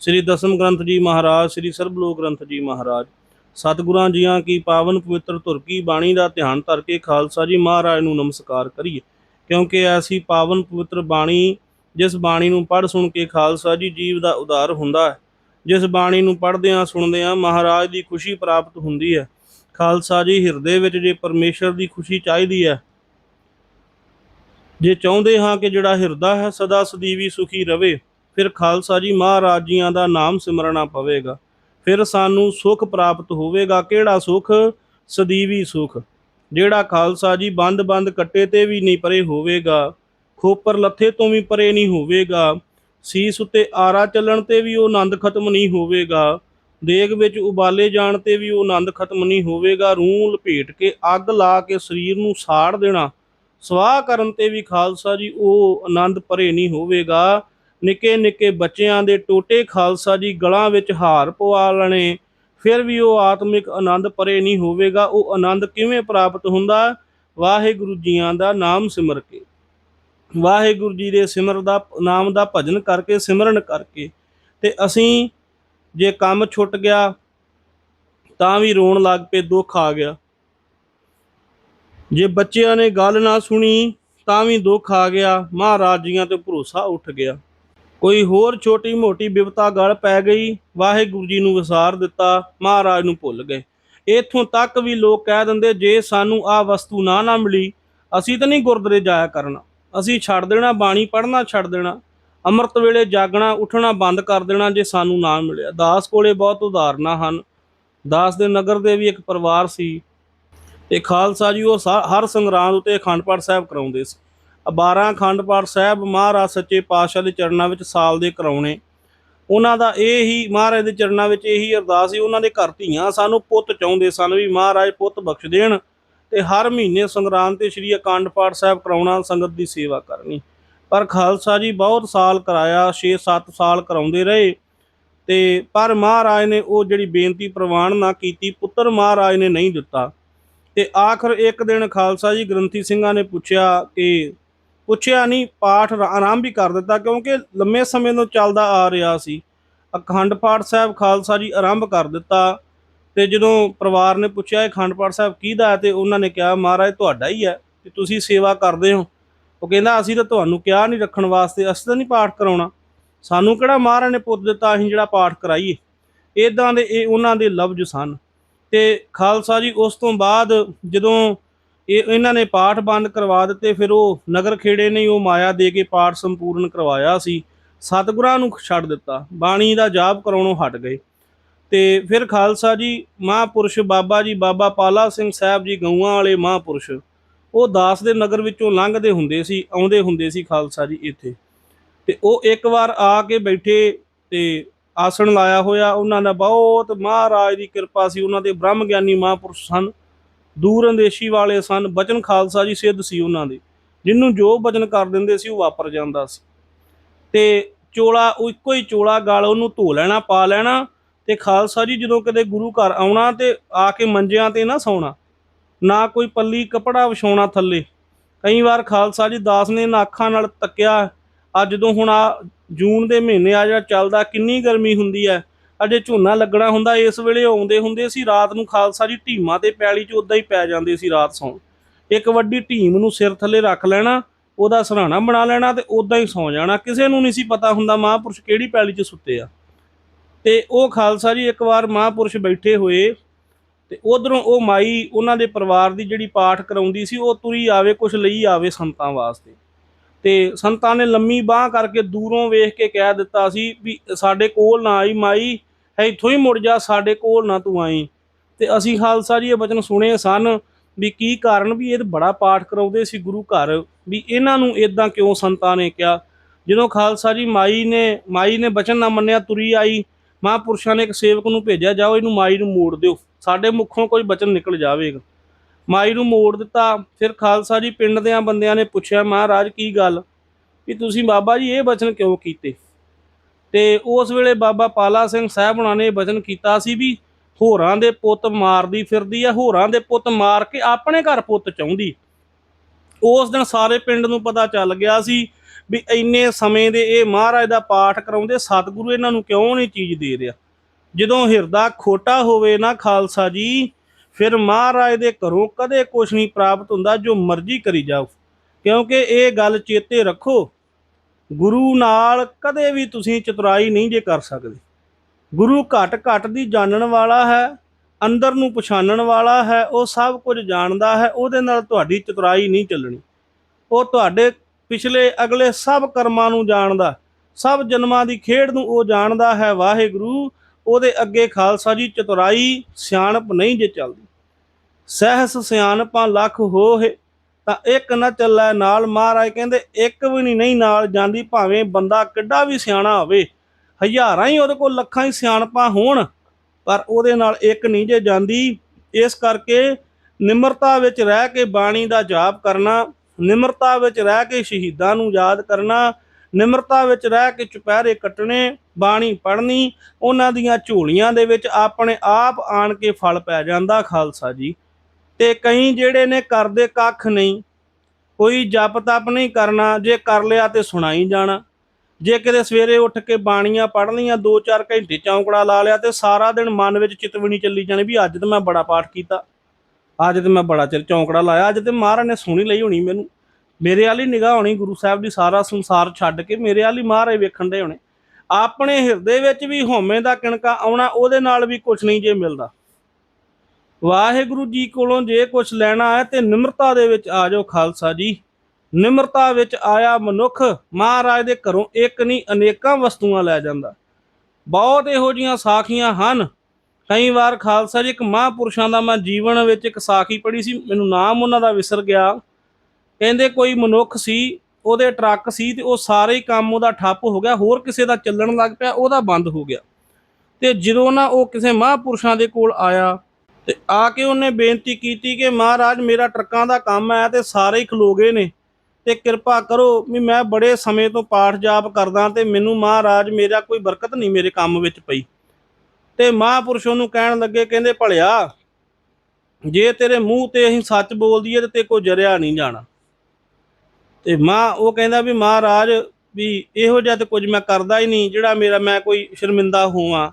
ਸ੍ਰੀ ਦਸਮ ਗ੍ਰੰਥ ਜੀ ਮਹਾਰਾਜ, ਸ੍ਰੀ ਸਰਬਲੋਕ ਗ੍ਰੰਥ ਜੀ ਮਹਾਰਾਜ। ਸਤਿਗੁਰਾਂ ਜੀਆਂ ਕੀ ਪਾਵਨ ਪਵਿੱਤਰ ਧੁਰ ਕੀ ਬਾਣੀ ਦਾ ਧਿਆਨ ਧਰ ਕੇ ਖਾਲਸਾ ਜੀ ਮਹਾਰਾਜ ਨੂੰ ਨਮਸਕਾਰ ਕਰੀਏ। ਕਿਉਂਕਿ ਐਸੀ ਪਾਵਨ ਪਵਿੱਤਰ ਬਾਣੀ, ਜਿਸ ਬਾਣੀ ਨੂੰ ਪੜ੍ਹ ਸੁਣ ਕੇ ਖਾਲਸਾ ਜੀ ਜੀਵ ਦਾ ਉਦਾਰ ਹੁੰਦਾ ਹੈ, ਜਿਸ ਬਾਣੀ ਨੂੰ ਪੜ੍ਹਦਿਆਂ ਸੁਣਦਿਆਂ ਮਹਾਰਾਜ ਦੀ ਖੁਸ਼ੀ ਪ੍ਰਾਪਤ ਹੁੰਦੀ ਹੈ। ਖਾਲਸਾ ਜੀ ਹਿਰਦੇ ਵਿੱਚ ਜੇ ਪਰਮੇਸ਼ਰ ਦੀ ਖੁਸ਼ੀ ਚਾਹੀਦੀ ਹੈ, ਜੇ ਚਾਹੁੰਦੇ ਹਾਂ ਕਿ ਜਿਹੜਾ ਹਿਰਦਾ ਹੈ ਸਦਾ ਸਦੀਵੀ ਸੁਖੀ ਰਵੇ ਫਿਰ ਖਾਲਸਾ ਜੀ ਮਹਾਰਾਜ ਜੀਆਂ ਦਾ ਨਾਮ ਸਿਮਰਨਾ ਪਵੇਗਾ। ਫਿਰ ਸਾਨੂੰ ਸੁਖ ਪ੍ਰਾਪਤ ਹੋਵੇਗਾ। ਕਿਹੜਾ ਸੁਖ? ਸਦੀਵੀ ਸੁਖ। ਜਿਹੜਾ ਖਾਲਸਾ ਜੀ ਬੰਦ-ਬੰਦ ਕੱਟੇ ਤੇ ਵੀ ਨਹੀਂ ਪਰੇ ਹੋਵੇਗਾ, ਖੋਪਰ ਲੱਥੇ ਤੋਂ ਵੀ ਪਰੇ ਨਹੀਂ ਹੋਵੇਗਾ, ਸੀਸ ਉੱਤੇ ਆਰਾ ਚੱਲਣ ਤੇ ਵੀ ਉਹ ਆਨੰਦ ਖਤਮ ਨਹੀਂ ਹੋਵੇਗਾ, ਦੇਗ ਵਿੱਚ ਉਬਾਲੇ ਜਾਣ ਤੇ ਵੀ ਉਹ ਆਨੰਦ ਖਤਮ ਨਹੀਂ ਹੋਵੇਗਾ ਰੂਹ ਲਪੇਟ ਕੇ ਅੱਗ ਲਾ ਕੇ ਸਰੀਰ ਨੂੰ ਸਾੜ ਦੇਣਾ, ਸਵਾਹ ਕਰਨ ਤੇ ਵੀ ਖਾਲਸਾ ਜੀ ਉਹ ਆਨੰਦ ਪਰੇ ਨਹੀਂ ਹੋਵੇਗਾ। ਨਿੱਕੇ ਨਿੱਕੇ ਬੱਚਿਆਂ ਦੇ ਟੋਟੇ ਖਾਲਸਾ ਜੀ ਗਲਾਂ ਵਿੱਚ ਹਾਰ ਪਵਾ ਲੈਣੇ। ਫਿਰ ਵੀ ਉਹ ਆਤਮਿਕ ਆਨੰਦ ਪਰੇ ਨਹੀਂ ਹੋਵੇਗਾ। ਉਹ ਆਨੰਦ ਕਿਵੇਂ ਪ੍ਰਾਪਤ ਹੁੰਦਾ? ਵਾਹਿਗੁਰੂ ਜੀਆਂ ਦਾ ਨਾਮ ਸਿਮਰ ਕੇ। ਵਾਹਿਗੁਰੂ ਜੀ ਦੇ ਸਿਮਰ ਦਾ, ਨਾਮ ਦਾ ਭਜਨ ਕਰਕੇ, ਸਿਮਰਨ ਕਰਕੇ। ਤੇ ਅਸੀਂ ਜੇ ਕੰਮ ਛੁੱਟ ਗਿਆ, ਤਾਂ ਵੀ ਰੋਣ ਲੱਗ ਪਏ, ਦੁੱਖ ਆ ਗਿਆ। ਜੇ ਬੱਚਿਆਂ ਨੇ ਗੱਲ ਨਾ ਸੁਣੀ, ਤਾਂ ਵੀ ਦੁੱਖ ਆ ਗਿਆ। ਮਹਾਰਾਜ ਜੀਆਂ ਤੇ ਭਰੋਸਾ ਉੱਠ ਗਿਆ। ਕੋਈ ਹੋਰ ਛੋਟੀ ਮੋਟੀ ਬਿਪਤਾ ਗਲ ਪੈ ਗਈ, ਵਾਹਿਗੁਰੂ ਜੀ ਨੂੰ ਵਿਸਾਰ ਦਿੱਤਾ, ਮਹਾਰਾਜ ਨੂੰ ਭੁੱਲ ਗਏ। ਇਥੋਂ ਤੱਕ ਵੀ ਲੋਕ ਕਹਿ ਦਿੰਦੇ, ਜੇ ਸਾਨੂੰ ਆ ਵਸਤੂ ਨਾ ਨਾ ਮਿਲੀ, ਅਸੀਂ ਤਾਂ ਨਹੀਂ ਗੁਰਦੁਆਰੇ ਜਾਇਆ ਕਰਨਾ। ਅਸੀਂ ਛੱਡ ਦੇਣਾ, ਬਾਣੀ ਪੜ੍ਹਨਾ ਛੱਡ ਦੇਣਾ, ਅੰਮ੍ਰਿਤ ਵੇਲੇ ਜਾਗਣਾ, ਉੱਠਣਾ ਬੰਦ ਕਰ ਦੇਣਾ ਜੇ ਸਾਨੂੰ ਨਾ ਮਿਲਿਆ। ਦਾਸ ਕੋਲੇ ਬਹੁਤ ਉਦਾਹਰਨਾਂ ਹਨ। ਦਾਸ ਦੇ ਨਗਰ ਦੇ ਵੀ ਇੱਕ ਪਰਿਵਾਰ ਸੀ ਤੇ ਖਾਲਸਾ ਜੀ ਉਹ ਸਾ- ਹਰ ਸੰਗਰਾਂਦ ਉਤੇ ਅਖੰਡ ਪਾਠ ਸਾਹਿਬ ਕਰਾਉਂਦੇ ਸੀ। 12 ਅਖੰਡ ਪਾਠ ਸਾਹਿਬ ਮਹਾਰਾਜ ਸੱਚੇ ਪਾਤਸ਼ਾਹ ਦੇ ਚਰਨਾਂ ਵਿੱਚ ਸਾਲ ਦੇ ਕਰਾਉਣੇ। ਉਹਨਾਂ ਦਾ ਇਹ ਹੀ, ਮਹਾਰਾਜ ਦੇ ਚਰਨਾਂ ਵਿੱਚ ਇਹੀ ਅਰਦਾਸ ਸੀ, ਉਹਨਾਂ ਦੇ ਘਰ ਧੀਆਂ ਸਾਨੂੰ ਪੁੱਤ ਚਾਹੁੰਦੇ ਸਨ ਵੀ ਮਹਾਰਾਜ ਪੁੱਤ ਬਖਸ਼ ਦੇਣ ਤੇ ਹਰ ਮਹੀਨੇ ਸੰਗਰਾਂਦ ਤੇ ਸ੍ਰੀ ਅਖੰਡ ਪਾਠ ਸਾਹਿਬ ਕਰਾਉਣਾ, ਸੰਗਤ ਦੀ ਸੇਵਾ ਕਰਨੀ। ਪਰ ਖਾਲਸਾ ਜੀ ਬਹੁਤ ਸਾਲ ਕਰਾਇਆ 6-7 ਸਾਲ ਕਰਾਉਂਦੇ ਰਹੇ ਤੇ ਪਰ ਮਹਾਰਾਜ ਨੇ ਉਹ ਜਿਹੜੀ ਬੇਨਤੀ ਪ੍ਰਵਾਨ ਨਾ ਕੀਤੀ, ਪੁੱਤਰ ਮਹਾਰਾਜ ਨੇ ਨਹੀਂ ਦਿੱਤਾ। ਤੇ ਆਖਰ ਇੱਕ ਦਿਨ ਖਾਲਸਾ ਜੀ ਗ੍ਰੰਥੀ ਸਿੰਘਾਂ ਨੇ ਪੁੱਛਿਆ ਕਿ ਪੁੱਛਿਆ ਨਹੀਂ, ਪਾਠ ਰ- ਆਰੰਭ ਹੀ ਕਰ ਦਿੱਤਾ ਕਿਉਂਕਿ ਲੰਮੇ ਸਮੇਂ ਤੋਂ ਚੱਲਦਾ ਆ ਰਿਹਾ ਸੀ। ਅਖੰਡ ਪਾਠ ਸਾਹਿਬ ਖਾਲਸਾ ਜੀ ਆਰੰਭ ਕਰ ਦਿੱਤਾ ਤੇ ਜਦੋਂ ਪਰਿਵਾਰ ਨੇ ਪੁੱਛਿਆ ਇਹ ਅਖੰਡ ਪਾਠ ਸਾਹਿਬ ਕਿਹਦਾ ਹੈ ਤੇ ਉਹਨਾਂ ਨੇ ਕਿਹਾ, ਮਹਾਰਾਜ, ਤੁਹਾਡਾ ਹੀ ਹੈ ਤੇ ਤੁਸੀਂ ਸੇਵਾ ਕਰਦੇ ਹੋ। ਉਹ ਕਹਿੰਦਾ, ਅਸੀਂ ਤਾਂ ਤੁਹਾਨੂੰ ਕਿਹਾ ਨਹੀਂ ਰੱਖਣ ਵਾਸਤੇ, ਅਸੀਂ ਤਾਂ ਨਹੀਂ ਪਾਠ ਕਰਾਉਣਾ। ਸਾਨੂੰ ਕਿਹੜਾ ਮਹਾਰਾਜ ਨੇ ਪੁੱਤ ਦਿੱਤਾ, ਅਸੀਂ ਜਿਹੜਾ ਪਾਠ ਕਰਾਈਏ? ਇਦਾਂ ਦੇ ਇਹ ਉਹਨਾਂ ਦੇ ਲਫ਼ਜ਼ ਸਨ। ਤੇ ਖਾਲਸਾ ਜੀ ਉਸ ਤੋਂ ਬਾਅਦ ਜਦੋਂ ਇਹ ਇਹਨਾਂ ਨੇ ਪਾਠ ਬੰਦ ਕਰਵਾ ਦਿੱਤੇ, ਫਿਰ ਉਹ ਨਗਰ ਖੇੜੇ ਨੇ ਉਹ ਮਾਇਆ ਦੇ ਕੇ ਪਾਠ ਸੰਪੂਰਨ ਕਰਵਾਇਆ ਸੀ। ਸਤਿਗੁਰਾਂ ਨੂੰ ਛੱਡ ਦਿੱਤਾ, ਬਾਣੀ ਦਾ ਜਾਪ ਕਰਾਉਣੋਂ ਹਟ ਗਏ। ਤੇ ਫਿਰ ਖਾਲਸਾ ਜੀ, ਮਹਾਂਪੁਰਸ਼ ਬਾਬਾ ਜੀ, ਬਾਬਾ ਪਾਲਾ ਸਿੰਘ ਸਾਹਿਬ ਜੀ, ਗਊਆਂ ਵਾਲੇ ਮਹਾਂਪੁਰਸ਼, ਉਹ ਦਾਸ ਦੇ ਨਗਰ ਵਿੱਚੋਂ ਲੰਘਦੇ ਹੁੰਦੇ ਸੀ, ਆਉਂਦੇ ਹੁੰਦੇ ਸੀ ਖਾਲਸਾ ਜੀ ਇੱਥੇ। ਤੇ ਉਹ ਇੱਕ ਵਾਰ ਆ ਕੇ ਬੈਠੇ ਤੇ ਆਸਣ ਲਾਇਆ ਹੋਇਆ, ਉਹਨਾਂ ਦਾ ਬਹੁਤ ਮਹਾਰਾਜ ਦੀ ਕਿਰਪਾ ਸੀ, ਉਹਨਾਂ ਦੇ ਬ੍ਰਹਮ ਗਿਆਨੀ ਮਹਾਂਪੁਰਸ਼ ਸਨ। ਦੂਰ ਅੰਦੇਸ਼ੀ ਵਾਲੇ ਸਨ। ਬਚਨ ਖਾਲਸਾ ਜੀ ਸਿੱਧ ਸੀ ਉਹਨਾਂ ਦੇ। ਜਿਹਨੂੰ ਜੋ ਬਚਨ ਕਰ ਦਿੰਦੇ ਸੀ ਉਹ ਵਾਪਰ ਜਾਂਦਾ ਸੀ। ਤੇ ਚੋਲਾ, ਉਹ ਇੱਕੋ ਹੀ ਚੋਲਾ ਗਾਲ ਉਹਨੂੰ ਧੋ ਲੈਣਾ, ਪਾ ਲੈਣਾ ਤੇ ਖਾਲਸਾ ਜੀ ਜਦੋਂ ਕਦੇ ਗੁਰੂ ਘਰ ਆਉਣਾ ਤੇ ਆ ਕੇ ਮੰਜਿਆਂ ਤੇ ਨਾ ਸੌਣਾ, ਨਾ ਕੋਈ ਪੱਲੀ ਕਪੜਾ ਵਿਛਾਉਣਾ ਥੱਲੇ। ਕਈ ਵਾਰ ਖਾਲਸਾ ਜੀ ਦਾਸ ਨੇ ਨਾ ਅੱਖਾਂ ਨਾਲ ਤੱਕਿਆ, ਅੱਜ ਜਦੋਂ ਹੁਣ ਆ ਜੂਨ ਦੇ ਮਹੀਨੇ ਆ ਜਿਹੜਾ ਚੱਲਦਾ ਕਿੰਨੀ ਗਰਮੀ ਹੁੰਦੀ ਹੈ ਅਜੇ ਝੋਨਾ ਲੱਗਣਾ ਹੁੰਦਾ, ਇਸ ਵੇਲੇ ਆਉਂਦੇ ਹੁੰਦੇ ਸੀ, ਰਾਤ ਨੂੰ ਖਾਲਸਾ ਜੀ ਢੀਮਾਂ ਤੇ ਪੈਲੀ 'ਚ ਉਦਾਂ ਹੀ ਪੈ ਜਾਂਦੇ ਸੀ ਰਾਤ ਸੌਣ। ਇੱਕ ਵੱਡੀ ਢੀਮ ਨੂੰ ਸਿਰ ਥੱਲੇ ਰੱਖ ਲੈਣਾ, ਉਹਦਾ ਸਰਾਣਾ ਬਣਾ ਲੈਣਾ ਤੇ ਉਦਾਂ ਹੀ ਸੌ ਜਾਣਾ। ਕਿਸੇ ਨੂੰ ਨਹੀਂ ਸੀ ਪਤਾ ਹੁੰਦਾ ਮਹਾਂਪੁਰਸ਼ ਕਿਹੜੀ ਪੈਲੀ 'ਚ ਸੁੱਤੇ ਆ। ਤੇ ਉਹ ਖਾਲਸਾ ਜੀ ਇੱਕ ਵਾਰ ਮਹਾਂਪੁਰਸ਼ ਬੈਠੇ ਹੋਏ ਤੇ ਉਧਰੋਂ ਉਹ ਮਾਈ ਉਹਨਾਂ ਦੇ ਪਰਿਵਾਰ ਦੀ ਜਿਹੜੀ ਪਾਠ ਕਰਾਉਂਦੀ ਸੀ, ਉਹ ਤੁਰੀ ਆਵੇ, ਕੁਛ ਲਈ ਆਵੇ ਸੰਤਾਂ ਵਾਸਤੇ। ਤੇ ਸੰਤਾਂ ਨੇ ਲੰਮੀ ਬਾਹ ਕਰਕੇ ਦੂਰੋਂ ਵੇਖ ਕੇ ਕਹਿ ਦਿੱਤਾ ਸੀ ਵੀ ਸਾਡੇ ਕੋਲ ਨਾ ਆਈ ਮਾਈ ਇੱਥੋਂ ਹੀ ਮੁੜ ਜਾ, ਸਾਡੇ ਕੋਲ ਨਾ ਤੂੰ ਆਈ। ਤੇ ਅਸੀਂ ਖਾਲਸਾ ਜੀ ਇਹ ਬਚਨ ਸੁਣੇ ਸਨ ਵੀ ਕੀ ਕਾਰਨ ਵੀ ਇਹ ਬੜਾ ਪਾਠ ਕਰਾਉਂਦੇ ਸੀ ਗੁਰੂ ਘਰ, ਵੀ ਇਹਨਾਂ ਨੂੰ ਇਦਾਂ ਕਿਉਂ ਸੰਤਾਂ ਨੇ ਕਿਹਾ? ਜਦੋਂ ਖਾਲਸਾ ਜੀ ਮਾਈ ਨੇ ਮਾਈ ਨੇ ਬਚਨ ਨਾ ਮੰਨਿਆ, ਤੁਰੀ ਆਈ, ਮਹਾਂਪੁਰਸ਼ਾਂ ਨੇ ਇੱਕ ਸੇਵਕ ਨੂੰ ਭੇਜਿਆ, ਜਾਓ ਇਹਨੂੰ ਮਾਈ ਨੂੰ ਮੋੜ ਦਿਓ, ਸਾਡੇ ਮੁੱਖੋਂ ਕੋਈ ਬਚਨ ਨਿਕਲ ਜਾਵੇਗਾ। ਮਾਈ ਨੂੰ ਮੋੜ ਦਿੱਤਾ, ਫਿਰ ਖਾਲਸਾ ਜੀ ਪਿੰਡ ਦਿਆਂ ਬੰਦਿਆਂ ਨੇ ਪੁੱਛਿਆ, ਮਹਾਰਾਜ, ਕੀ ਗੱਲ? ਵੀ ਤੁਸੀਂ ਬਾਬਾ ਜੀ ਇਹ ਬਚਨ ਕਿਉਂ ਕੀਤੇ? ਤੇ ਉਸ ਵੇਲੇ ਬਾਬਾ ਪਾਲਾ ਸਿੰਘ ਸਾਹਿਬ ਹੁਣਾਂ ਨੇ ਵਚਨ ਕੀਤਾ ਸੀ ਵੀ ਹੋਰਾਂ ਦੇ ਪੁੱਤ ਮਾਰਦੀ ਫਿਰਦੀ ਆ, ਹੋਰਾਂ ਦੇ ਪੁੱਤ ਮਾਰ ਕੇ ਆਪਣੇ ਘਰ ਪੁੱਤ ਚਾਹੁੰਦੀ। ਉਸ ਦਿਨ ਸਾਰੇ ਪਿੰਡ ਨੂੰ ਪਤਾ ਚੱਲ ਗਿਆ ਸੀ ਵੀ ਇੰਨੇ ਸਮੇਂ ਦੇ ਇਹ ਮਹਾਰਾਜ ਦਾ ਪਾਠ ਕਰਾਉਂਦੇ, ਸਤਿਗੁਰੂ ਇਹਨਾਂ ਨੂੰ ਕਿਉਂ ਨਹੀਂ ਚੀਜ਼ ਦੇ ਰਿਹਾ? ਜਦੋਂ ਹਿਰਦਾ ਖੋਟਾ ਹੋਵੇ ਨਾ ਖਾਲਸਾ ਜੀ, ਫਿਰ ਮਹਾਰਾਜ ਦੇ ਘਰੋਂ ਕਦੇ ਕੁਝ ਨਹੀਂ ਪ੍ਰਾਪਤ ਹੁੰਦਾ ਜੋ ਮਰਜ਼ੀ ਕਰੀ ਜਾਓ। ਕਿਉਂਕਿ ਇਹ ਗੱਲ ਚੇਤੇ ਰੱਖੋ ਗੁਰੂ ਨਾਲ ਕਦੇ ਵੀ ਤੁਸੀਂ ਚਤੁਰਾਈ ਨਹੀਂ ਜੇ ਕਰ ਸਕਦੇ। ਗੁਰੂ ਘਟ ਘਟ ਦੀ ਜਾਣਨ ਵਾਲਾ ਹੈ, ਅੰਦਰ ਨੂੰ ਪਛਾਣਨ ਵਾਲਾ ਹੈ, ਉਹ ਸਭ ਕੁਝ ਜਾਣਦਾ ਹੈ, ਉਹਦੇ ਨਾਲ ਤੁਹਾਡੀ ਚਤੁਰਾਈ ਨਹੀਂ ਚੱਲਣੀ। ਉਹ ਤੁਹਾਡੇ ਪਿਛਲੇ ਅਗਲੇ ਸਭ ਕਰਮਾਂ ਨੂੰ ਜਾਣਦਾ, ਸਭ ਜਨਮਾਂ ਦੀ ਖੇਡ ਨੂੰ ਉਹ ਜਾਣਦਾ ਹੈ, ਵਾਹਿਗੁਰੂ, ਉਹਦੇ ਅੱਗੇ ਖਾਲਸਾ ਜੀ ਚਤੁਰਾਈ ਸਿਆਣਪ ਨਹੀਂ ਜੇ ਚੱਲਦੀ। ਸਹਿਸ ਸਿਆਣਪਾਂ ਲੱਖ ਹੋਏ ਤਾਂ ਇੱਕ ਨਾ ਚੱਲੈ ਨਾਲ ਮਹਾਰਾਜ ਕਹਿੰਦੇ, ਇੱਕ ਵੀ ਨਹੀਂ ਨਹੀਂ ਨਾਲ ਜਾਂਦੀ, ਭਾਵੇਂ ਬੰਦਾ ਕਿੱਡਾ ਵੀ ਸਿਆਣਾ ਹੋਵੇ। ਹਜ਼ਾਰਾਂ ਹੀ ਉਹਦੇ ਕੋਲ ਲੱਖਾਂ ਹੀ ਸਿਆਣਪਾਂ ਹੋਣ, ਪਰ ਉਹਦੇ ਨਾਲ ਇੱਕ ਨਹੀਂ ਜੇ ਜਾਂਦੀ। ਇਸ ਕਰਕੇ ਨਿਮਰਤਾ ਵਿੱਚ ਰਹਿ ਕੇ ਬਾਣੀ ਦਾ ਜਾਪ ਕਰਨਾ, ਨਿਮਰਤਾ ਵਿੱਚ ਰਹਿ ਕੇ ਸ਼ਹੀਦਾਂ ਨੂੰ ਯਾਦ ਕਰਨਾ, ਨਿਮਰਤਾ ਵਿੱਚ ਰਹਿ ਕੇ ਚੁਪਹਿਰੇ ਕੱਟਣੇ, ਬਾਣੀ ਪੜ੍ਹਨੀ, ਉਹਨਾਂ ਦੀਆਂ ਝੋਲੀਆਂ ਦੇ ਵਿੱਚ ਆਪਣੇ ਆਪ ਆਣ ਕੇ ਫਲ ਪੈ ਜਾਂਦਾ ਖਾਲਸਾ ਜੀ। ਤੇ ਕਈ ਜਿਹੜੇ ਨੇ ਕਰਦੇ ਕੱਖ ਨਹੀਂ, ਕੋਈ ਜਪ ਤਪ ਨਹੀਂ ਕਰਨਾ, ਜੇ ਕਰ ਲਿਆ ਤੇ ਸੁਣਾਈ ਜਾਣਾ। ਜੇ ਕਿਤੇ ਸਵੇਰੇ ਉੱਠ ਕੇ ਬਾਣੀਆਂ ਪੜ੍ਹ ਲਈਆਂ 2-4 ਘੰਟੇ ਚੌਂਕੜਾ ਲਾ ਲਿਆ ਤੇ ਸਾਰਾ ਦਿਨ ਮਨ ਵਿੱਚ ਚਿਤਵਣੀ ਚੱਲੀ ਜਾਣੀ ਵੀ ਅੱਜ ਤੇ ਮੈਂ ਬੜਾ ਪਾਠ ਕੀਤਾ, ਅੱਜ ਤੇ ਮੈਂ ਬੜਾ ਚਿਰ ਚੌਂਕੜਾ ਲਾਇਆ, ਅੱਜ ਤੇ ਮਹਾਰਾਜ ਨੇ ਸੁਣੀ ਲਈ ਹੋਣੀ ਮੈਨੂੰ। ਮੇਰੇ ਵਾਲੀ ਨਿਗਾਹ ਹੋਣੀ, ਗੁਰੂ ਸਾਹਿਬ ਦੀ ਸਾਰਾ ਸੰਸਾਰ ਛੱਡ ਕੇ ਮੇਰੇ ਵਾਲੀ ਮਹਾਰਾਜ ਵੇਖਣ ਦੇ ਹੋਣੇ। ਆਪਣੇ ਹਿਰਦੇ ਵਿੱਚ ਵੀ ਹਉਮੈ ਦਾ ਕਿਣਕਾ ਆਉਣਾ, ਉਹਦੇ ਨਾਲ ਵੀ ਕੁਝ ਨਹੀਂ ਜੇ ਮਿਲਦਾ। ਵਾਹਿਗੁਰੂ ਜੀ ਕੋਲੋਂ ਜੇ ਕੁਝ ਲੈਣਾ ਹੈ ਤੇ ਨਿਮਰਤਾ ਦੇ ਵਿੱਚ ਆ ਜਾਓ ਖਾਲਸਾ ਜੀ। ਨਿਮਰਤਾ ਵਿੱਚ ਆਇਆ ਮਨੁੱਖ ਮਹਾਰਾਜ ਦੇ ਘਰੋਂ ਇੱਕ ਨਹੀਂ, ਅਨੇਕਾਂ ਵਸਤੂਆਂ ਲੈ ਜਾਂਦਾ। ਬਹੁਤ ਇਹੋ ਜੀਆਂ ਸਾਖੀਆਂ ਹਨ। ਕਈ ਵਾਰ ਖਾਲਸਾ ਜੀ ਇੱਕ ਮਹਾਂਪੁਰਸ਼ਾਂ ਦਾ ਮੈਂ ਜੀਵਨ ਵਿੱਚ ਇੱਕ ਸਾਖੀ ਪੜ੍ਹੀ ਸੀ, ਮੈਨੂੰ ਨਾਮ ਉਹਨਾਂ ਦਾ ਵਿਸਰ ਗਿਆ। ਕਹਿੰਦੇ ਕੋਈ ਮਨੁੱਖ ਸੀ, ਉਹਦੇ ਟਰੱਕ ਸੀ ਤੇ ਉਹ ਸਾਰੇ ਕੰਮ ਉਹਦਾ ਠੱਪ ਹੋ ਗਿਆ, ਹੋਰ ਕਿਸੇ ਦਾ ਚੱਲਣ ਲੱਗ ਪਿਆ, ਉਹਦਾ ਬੰਦ ਹੋ ਗਿਆ। ਤੇ ਜਦੋਂ ਨਾ ਉਹ ਕਿਸੇ ਮਹਾਂਪੁਰਸ਼ਾਂ ਦੇ ਕੋਲ ਆਇਆ ਤੇ ਆ ਕੇ ਉਹਨੇ ਬੇਨਤੀ ਕੀਤੀ ਕਿ ਮਹਾਰਾਜ, ਮੇਰਾ ਟਰੱਕਾਂ ਦਾ ਕੰਮ ਹੈ ਤੇ ਸਾਰੇ ਹੀ ਖਲੋ ਗਏ ਨੇ। ਤੇ ਕਿਰਪਾ ਕਰੋ ਵੀ ਮੈਂ ਬੜੇ ਸਮੇਂ ਤੋਂ ਪਾਠ ਜਾਪ ਕਰਦਾ ਤੇ ਮੈਨੂੰ ਮਹਾਰਾਜ, ਮੇਰਾ ਕੋਈ ਬਰਕਤ ਨਹੀਂ ਮੇਰੇ ਕੰਮ ਵਿੱਚ ਪਈ। ਤੇ ਮਹਾਂਪੁਰਸ਼ ਉਹਨੂੰ ਕਹਿਣ ਲੱਗੇ, ਕਹਿੰਦੇ, ਭਲਿਆ, ਜੇ ਤੇਰੇ ਮੂੰਹ ਤੇ ਅਸੀਂ ਸੱਚ ਬੋਲ ਦਈਏ ਤੇ ਤੇ ਕੋ ਜਰਿਆ ਨਹੀਂ ਜਾਣਾ। ਤੇ ਮਾਂ ਉਹ ਕਹਿੰਦਾ ਵੀ, ਮਹਾਰਾਜ, ਵੀ ਇਹੋ ਜਿਹਾ ਤੇ ਕੁਝ ਮੈਂ ਕਰਦਾ ਹੀ ਨਹੀਂ ਜਿਹੜਾ ਮੇਰਾ, ਮੈਂ ਕੋਈ ਸ਼ਰਮਿੰਦਾ ਹੋਵਾਂ।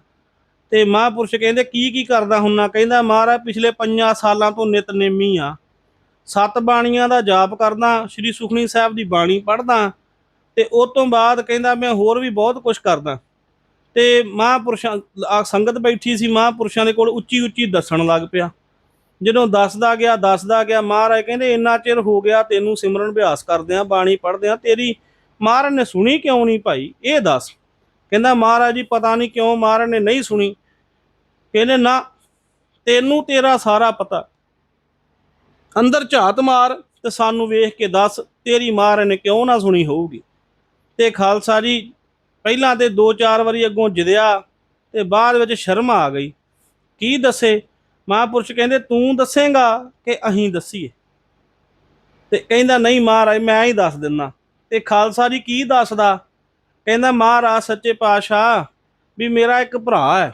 ਤੇ ਮਹਾਂਪੁਰਸ਼ ਕਹਿੰਦੇ ਕੀ ਕੀ ਕਰਦਾ ਹੁੰਨਾ? ਕਹਿੰਦਾ, ਮਹਾਰਾਜ, ਪਿਛਲੇ 5 ਸਾਲਾਂ ਤੋਂ ਨਿਤਨੇਮੀ ਆ। ਸੱਤ ਬਾਣੀਆਂ ਦਾ ਜਾਪ ਕਰਦਾ, ਸ੍ਰੀ ਸੁਖਣੀ ਸਾਹਿਬ ਦੀ ਬਾਣੀ ਪੜ੍ਹਦਾ ਤੇ ਉਸ ਤੋਂ ਬਾਅਦ ਕਹਿੰਦਾ, ਮੈਂ ਹੋਰ ਵੀ ਬਹੁਤ ਕੁਝ ਕਰਦਾ। ਤੇ ਮਹਾਂਪੁਰਸ਼ਾਂ ਸੰਗਤ ਬੈਠੀ ਸੀ, ਮਹਾਂਪੁਰਸ਼ਾਂ ਦੇ ਕੋਲ ਉੱਚੀ ਉੱਚੀ ਦੱਸਣ ਲੱਗ ਪਿਆ। ਜਦੋਂ ਦੱਸਦਾ ਗਿਆ ਦੱਸਦਾ ਗਿਆ, ਮਹਾਰਾਜ ਕਹਿੰਦੇ, ਇੰਨਾ ਚਿਰ ਹੋ ਗਿਆ, ਤੈਨੂੰ ਸਿਮਰਨ ਅਭਿਆਸ ਕਰਦਿਆਂ, ਬਾਣੀ ਪੜ੍ਹਦਿਆਂ, ਤੇਰੀ ਮਹਾਰਾਜ ਨੇ ਸੁਣੀ ਕਿਉਂ ਨਹੀਂ ਭਾਈ? ਇਹ ਦੱਸ। ਕਹਿੰਦਾ, ਮਹਾਰਾਜ ਜੀ, ਪਤਾ ਨਹੀਂ ਕਿਉਂ ਮਹਾਰਾਜ ਨੇ ਨਹੀਂ ਸੁਣੀ। ਕਹਿੰਦੇ, ਨਾ, ਤੈਨੂੰ ਤੇਰਾ ਸਾਰਾ ਪਤਾ। ਅੰਦਰ ਝਾਤ ਮਾਰ ਤੇ ਸਾਨੂੰ ਵੇਖ ਕੇ ਦੱਸ, ਤੇਰੀ ਮਹਾਰਾਜ ਨੇ ਕਿਉਂ ਨਾ ਸੁਣੀ ਹੋਊਗੀ? ਤੇ ਖਾਲਸਾ ਜੀ, ਪਹਿਲਾਂ ਤੇ 2-4 ਵਾਰੀ ਅੱਗੋਂ ਜਿਦਿਆ ਤੇ ਬਾਅਦ ਵਿੱਚ ਸ਼ਰਮ ਆ ਗਈ। ਕੀ ਦੱਸੇ? ਮਹਾਂਪੁਰਸ਼ ਕਹਿੰਦੇ, ਤੂੰ ਦੱਸੇਗਾ ਕਿ ਅਸੀਂ ਦੱਸੀਏ? ਤੇ ਕਹਿੰਦਾ, ਨਹੀਂ ਮਹਾਰਾਜ, ਮੈਂ ਹੀ ਦੱਸ ਦਿੰਦਾ ਤੇ ਖਾਲਸਾ ਜੀ ਕੀ ਦੱਸਦਾ? ਕਹਿੰਦਾ, ਮਹਾਰਾਜ, ਸੱਚੇ ਪਾਤਸ਼ਾਹ, ਵੀ ਮੇਰਾ ਇੱਕ ਭਰਾ ਹੈ।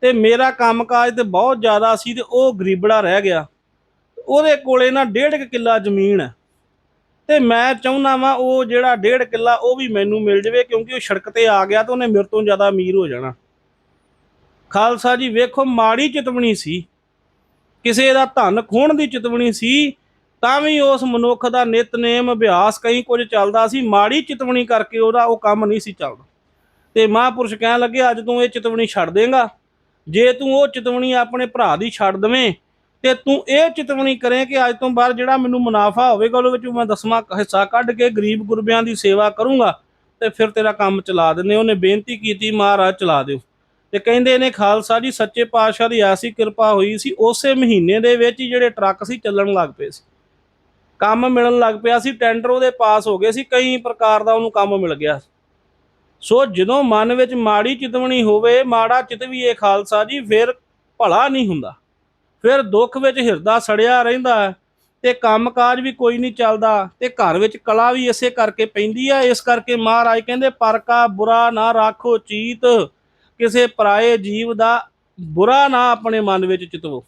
ਤੇ ਮੇਰਾ ਕੰਮਕਾਜ ਤੇ ਬਹੁਤ ਜ਼ਿਆਦਾ ਸੀ ਤੇ ਉਹ ਗਰੀਬੜਾ ਰਹਿ ਗਿਆ। ਉਹਦੇ ਕੋਲੇ ਨਾ ਡੇਢ ਕੁ ਕਿੱਲਾ ਜ਼ਮੀਨ ਹੈ। ਤੇ ਮੈਂ ਚਾਹੁੰਦਾ ਵਾਂ ਉਹ ਜਿਹੜਾ ਡੇਢ ਕਿੱਲਾ ਉਹ ਵੀ ਮੈਨੂੰ ਮਿਲ ਜਾਵੇ ਕਿਉਂਕਿ ਉਹ ਸੜਕ ਤੇ ਆ ਗਿਆ ਤਾਂ ਉਹਨੇ ਮੇਰੇ ਤੋਂ ਜ਼ਿਆਦਾ ਅਮੀਰ ਹੋ ਜਾਣਾ। ਖਾਲਸਾ ਜੀ, ਵੇਖੋ ਮਾੜੀ ਚਿਤਵਣੀ ਸੀ। ਕਿਸੇ ਦਾ ਧਨ ਖੋਣ ਦੀ ਚਿਤਵਣੀ ਸੀ, ਤਾਂ ਵੀ ਉਸ ਮਨੁੱਖ ਦਾ ਨਿਤਨੇਮ ਅਭਿਆਸ ਕਈ ਕੁਝ ਚੱਲਦਾ ਸੀ। ਮਾੜੀ ਚਿਤਵਣੀ ਕਰਕੇ ਉਹਦਾ ਉਹ ਕੰਮ ਨਹੀਂ ਸੀ ਚੱਲਦਾ। ਤੇ ਮਹਾਂਪੁਰਸ਼ ਕਹਿਣ ਲੱਗੇ, ਅੱਜ ਤੂੰ ਇਹ ਚਿਤਵਣੀ ਛੱਡ ਦੇਂਗਾ। ਜੇ ਤੂੰ ਉਹ ਚਿਤਵਣੀ ਆਪਣੇ ਭਰਾ ਦੀ ਛੱਡ ਦਵੇਂ ਤੇ ਤੂੰ ਇਹ ਚਿਤਵਣੀ ਕਰੇ ਕਿ ਅੱਜ ਤੋਂ ਬਾਅਦ ਜਿਹੜਾ ਮੈਨੂੰ ਮੁਨਾਫਾ ਹੋਵੇਗਾ, ਉਹਦੇ ਵਿੱਚ ਮੈਂ ਦਸਵਾਂ ਹਿੱਸਾ ਕੱਢ ਕੇ ਗਰੀਬ ਗੁਰਬਿਆਂ ਦੀ ਸੇਵਾ ਕਰੂੰਗਾ ਤੇ ਫਿਰ ਤੇਰਾ ਕੰਮ ਚਲਾ ਦਿੰਦੇ ਉਹਨੇ ਬੇਨਤੀ ਕੀਤੀ, ਮਹਾਰਾਜ ਚਲਾ ਦਿਓ। ਤੇ ਕਹਿੰਦੇ ਨੇ, ਖਾਲਸਾ ਜੀ, ਸੱਚੇ ਪਾਤਸ਼ਾਹ ਦੀ ਐਸੀ ਕਿਰਪਾ ਹੋਈ ਸੀ। ਉਸੇ ਮਹੀਨੇ ਦੇ ਵਿੱਚ ਹੀ ਜਿਹੜੇ ਟਰੱਕ ਸੀ, ਚੱਲਣ ਲੱਗ ਪਏ ਸੀ। ਕੰਮ ਮਿਲਣ ਲੱਗ ਪਿਆ ਸੀ, ਟੈਂਡਰ ਉਹਦੇ ਪਾਸ ਹੋ ਗਏ ਸੀ। ਕਈ ਪ੍ਰਕਾਰ ਦਾ ਉਹਨੂੰ ਕੰਮ ਮਿਲ ਗਿਆ। ਸੋ ਜਦੋਂ ਮਨ ਵਿੱਚ ਮਾੜੀ ਚਿਤਵਣੀ ਹੋਵੇ, ਮਾੜਾ ਚਿਤਵੀਏ ਖਾਲਸਾ ਜੀ, ਫਿਰ ਭਲਾ ਨਹੀਂ ਹੁੰਦਾ। ਫਿਰ ਦੁੱਖ ਵਿੱਚ ਹਿਰਦਾ ਸੜਿਆ ਰਹਿੰਦਾ ਹੈ ਤੇ ਕੰਮਕਾਜ ਵੀ ਕੋਈ ਨਹੀਂ ਚੱਲਦਾ ਤੇ ਘਰ ਵਿੱਚ ਕਲਾ ਵੀ ਇਸੇ ਕਰਕੇ ਪੈਂਦੀ ਆ। ਇਸ ਕਰਕੇ ਮਹਾਰਾਜ ਕਹਿੰਦੇ, ਪਰਕਾ ਬੁਰਾ ਨਾ ਰੱਖੋ ਚੀਤ, ਕਿਸੇ ਪਰਾਏ ਜੀਵ ਦਾ ਬੁਰਾ ਨਾ ਆਪਣੇ ਮਨ ਵਿੱਚ ਚਿਤਵੋ।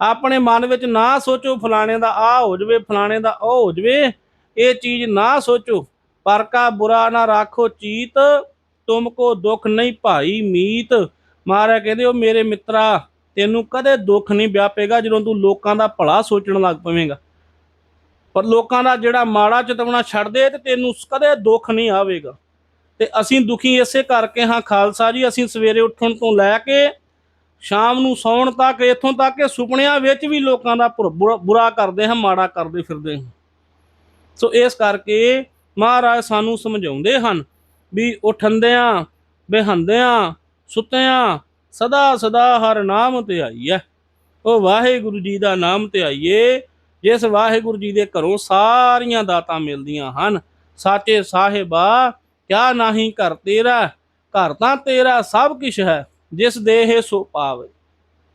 ਆਪਣੇ ਮਨ ਵਿੱਚ ਨਾ ਸੋਚੋ, ਫਲਾਣੇ ਦਾ ਆ ਹੋ ਜਵੇ, ਫਲਾਣੇ ਦਾ ਉਹ ਹੋ ਜਵੇ, ਇਹ ਚੀਜ਼ ਨਾ ਸੋਚੋ। ਪਰ ਕਾ ਬੁਰਾ ਨਾ ਰਾਖੋ ਚੀਤ, ਤੁਮ ਕੋ ਦੁੱਖ ਨਹੀਂ ਭਾਈ ਮੀਤ। ਮਹਾਰਾਜ ਕਹਿੰਦੇ ਉਹ ਮੇਰੇ ਮਿੱਤਰਾ, ਤੈਨੂੰ ਕਦੇ ਦੁੱਖ ਨਹੀਂ ਵਿਆਪੇਗਾ ਜਦੋਂ ਤੂੰ ਲੋਕਾਂ ਦਾ ਭਲਾ ਸੋਚਣ ਲੱਗ ਪਵੇਂਗਾ। ਪਰ ਲੋਕਾਂ ਦਾ ਜਿਹੜਾ ਮਾੜਾ ਚਿਤਵਣਾ ਛੱਡ ਦੇ ਤੇ ਤੈਨੂੰ ਕਦੇ ਦੁੱਖ ਨਹੀਂ ਆਵੇਗਾ। ਤੇ ਅਸੀਂ ਦੁਖੀ ਇਸੇ ਕਰਕੇ ਹਾਂ ਖਾਲਸਾ ਜੀ, ਅਸੀਂ ਸਵੇਰੇ ਉੱਠਣ ਤੋਂ ਲੈ ਕੇ ਸ਼ਾਮ ਨੂੰ ਸੌਣ ਤੱਕ, ਇੱਥੋਂ ਤੱਕ ਕਿ ਸੁਪਨਿਆਂ ਵਿੱਚ ਵੀ ਲੋਕਾਂ ਦਾ ਬੁਰਾ ਕਰਦੇ ਹਾਂ, ਮਾੜਾ ਕਰਦੇ ਫਿਰਦੇ ਹਾਂ। ਸੋ ਇਸ ਕਰਕੇ ਮਹਾਰਾਜ ਸਾਨੂੰ ਸਮਝਾਉਂਦੇ ਹਨ ਵੀ ਉਠੰਦਿਆਂ ਬਿਹੰਦਿਆਂ ਸੁੱਤਿਆਂ ਸਦਾ ਸਦਾ ਹਰ ਨਾਮ ਤੇ ਆਈਐ। ਉਹ ਵਾਹਿਗੁਰੂ ਜੀ ਦਾ ਨਾਮ ਤੇ ਆਈਏ, ਜਿਸ ਵਾਹਿਗੁਰੂ ਜੀ ਦੇ ਘਰੋਂ ਸਾਰੀਆਂ ਦਾਤਾਂ ਮਿਲਦੀਆਂ ਹਨ। ਸਾਚੇ ਸਾਹਿਬਾ, ਕਿਆ ਨਹੀਂ ਘਰ ਤੇਰਾ, ਘਰ ਤਾਂ ਤੇਰਾ ਸਭ ਕੁਝ ਹੈ, ਜਿਸ ਦੇਹ ਸੋ ਪਾਵੇ।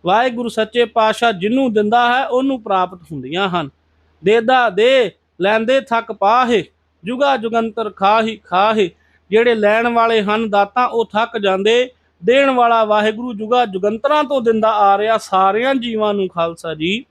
ਵਾਹਿਗੁਰੂ ਸੱਚੇ ਪਾਤਸ਼ਾਹ ਜਿਹਨੂੰ ਦਿੰਦਾ ਹੈ, ਉਹਨੂੰ ਪ੍ਰਾਪਤ ਹੁੰਦੀਆਂ ਹਨ। ਦੇਦਾ ਦੇ, ਲੈਂਦੇ ਥੱਕ ਪਾਹੇ। ਜੁਗਾ ਜੁਗੰਤਰ ਖਾਹੀ ਖਾਹੇ। ਜਿਹੜੇ ਲੈਣ ਵਾਲੇ ਹਨ, ਦਾਤਾਂ ਉਹ ਥੱਕ ਜਾਂਦੇ। ਦੇਣ ਵਾਲਾ ਵਾਹਿਗੁਰੂ ਜੁਗਾ ਜੁਗੰਤਰਾਂ ਤੋਂ ਦਿੰਦਾ ਆ ਰਿਹਾ ਸਾਰਿਆਂ ਜੀਵਾਂ ਨੂੰ ਖਾਲਸਾ ਜੀ।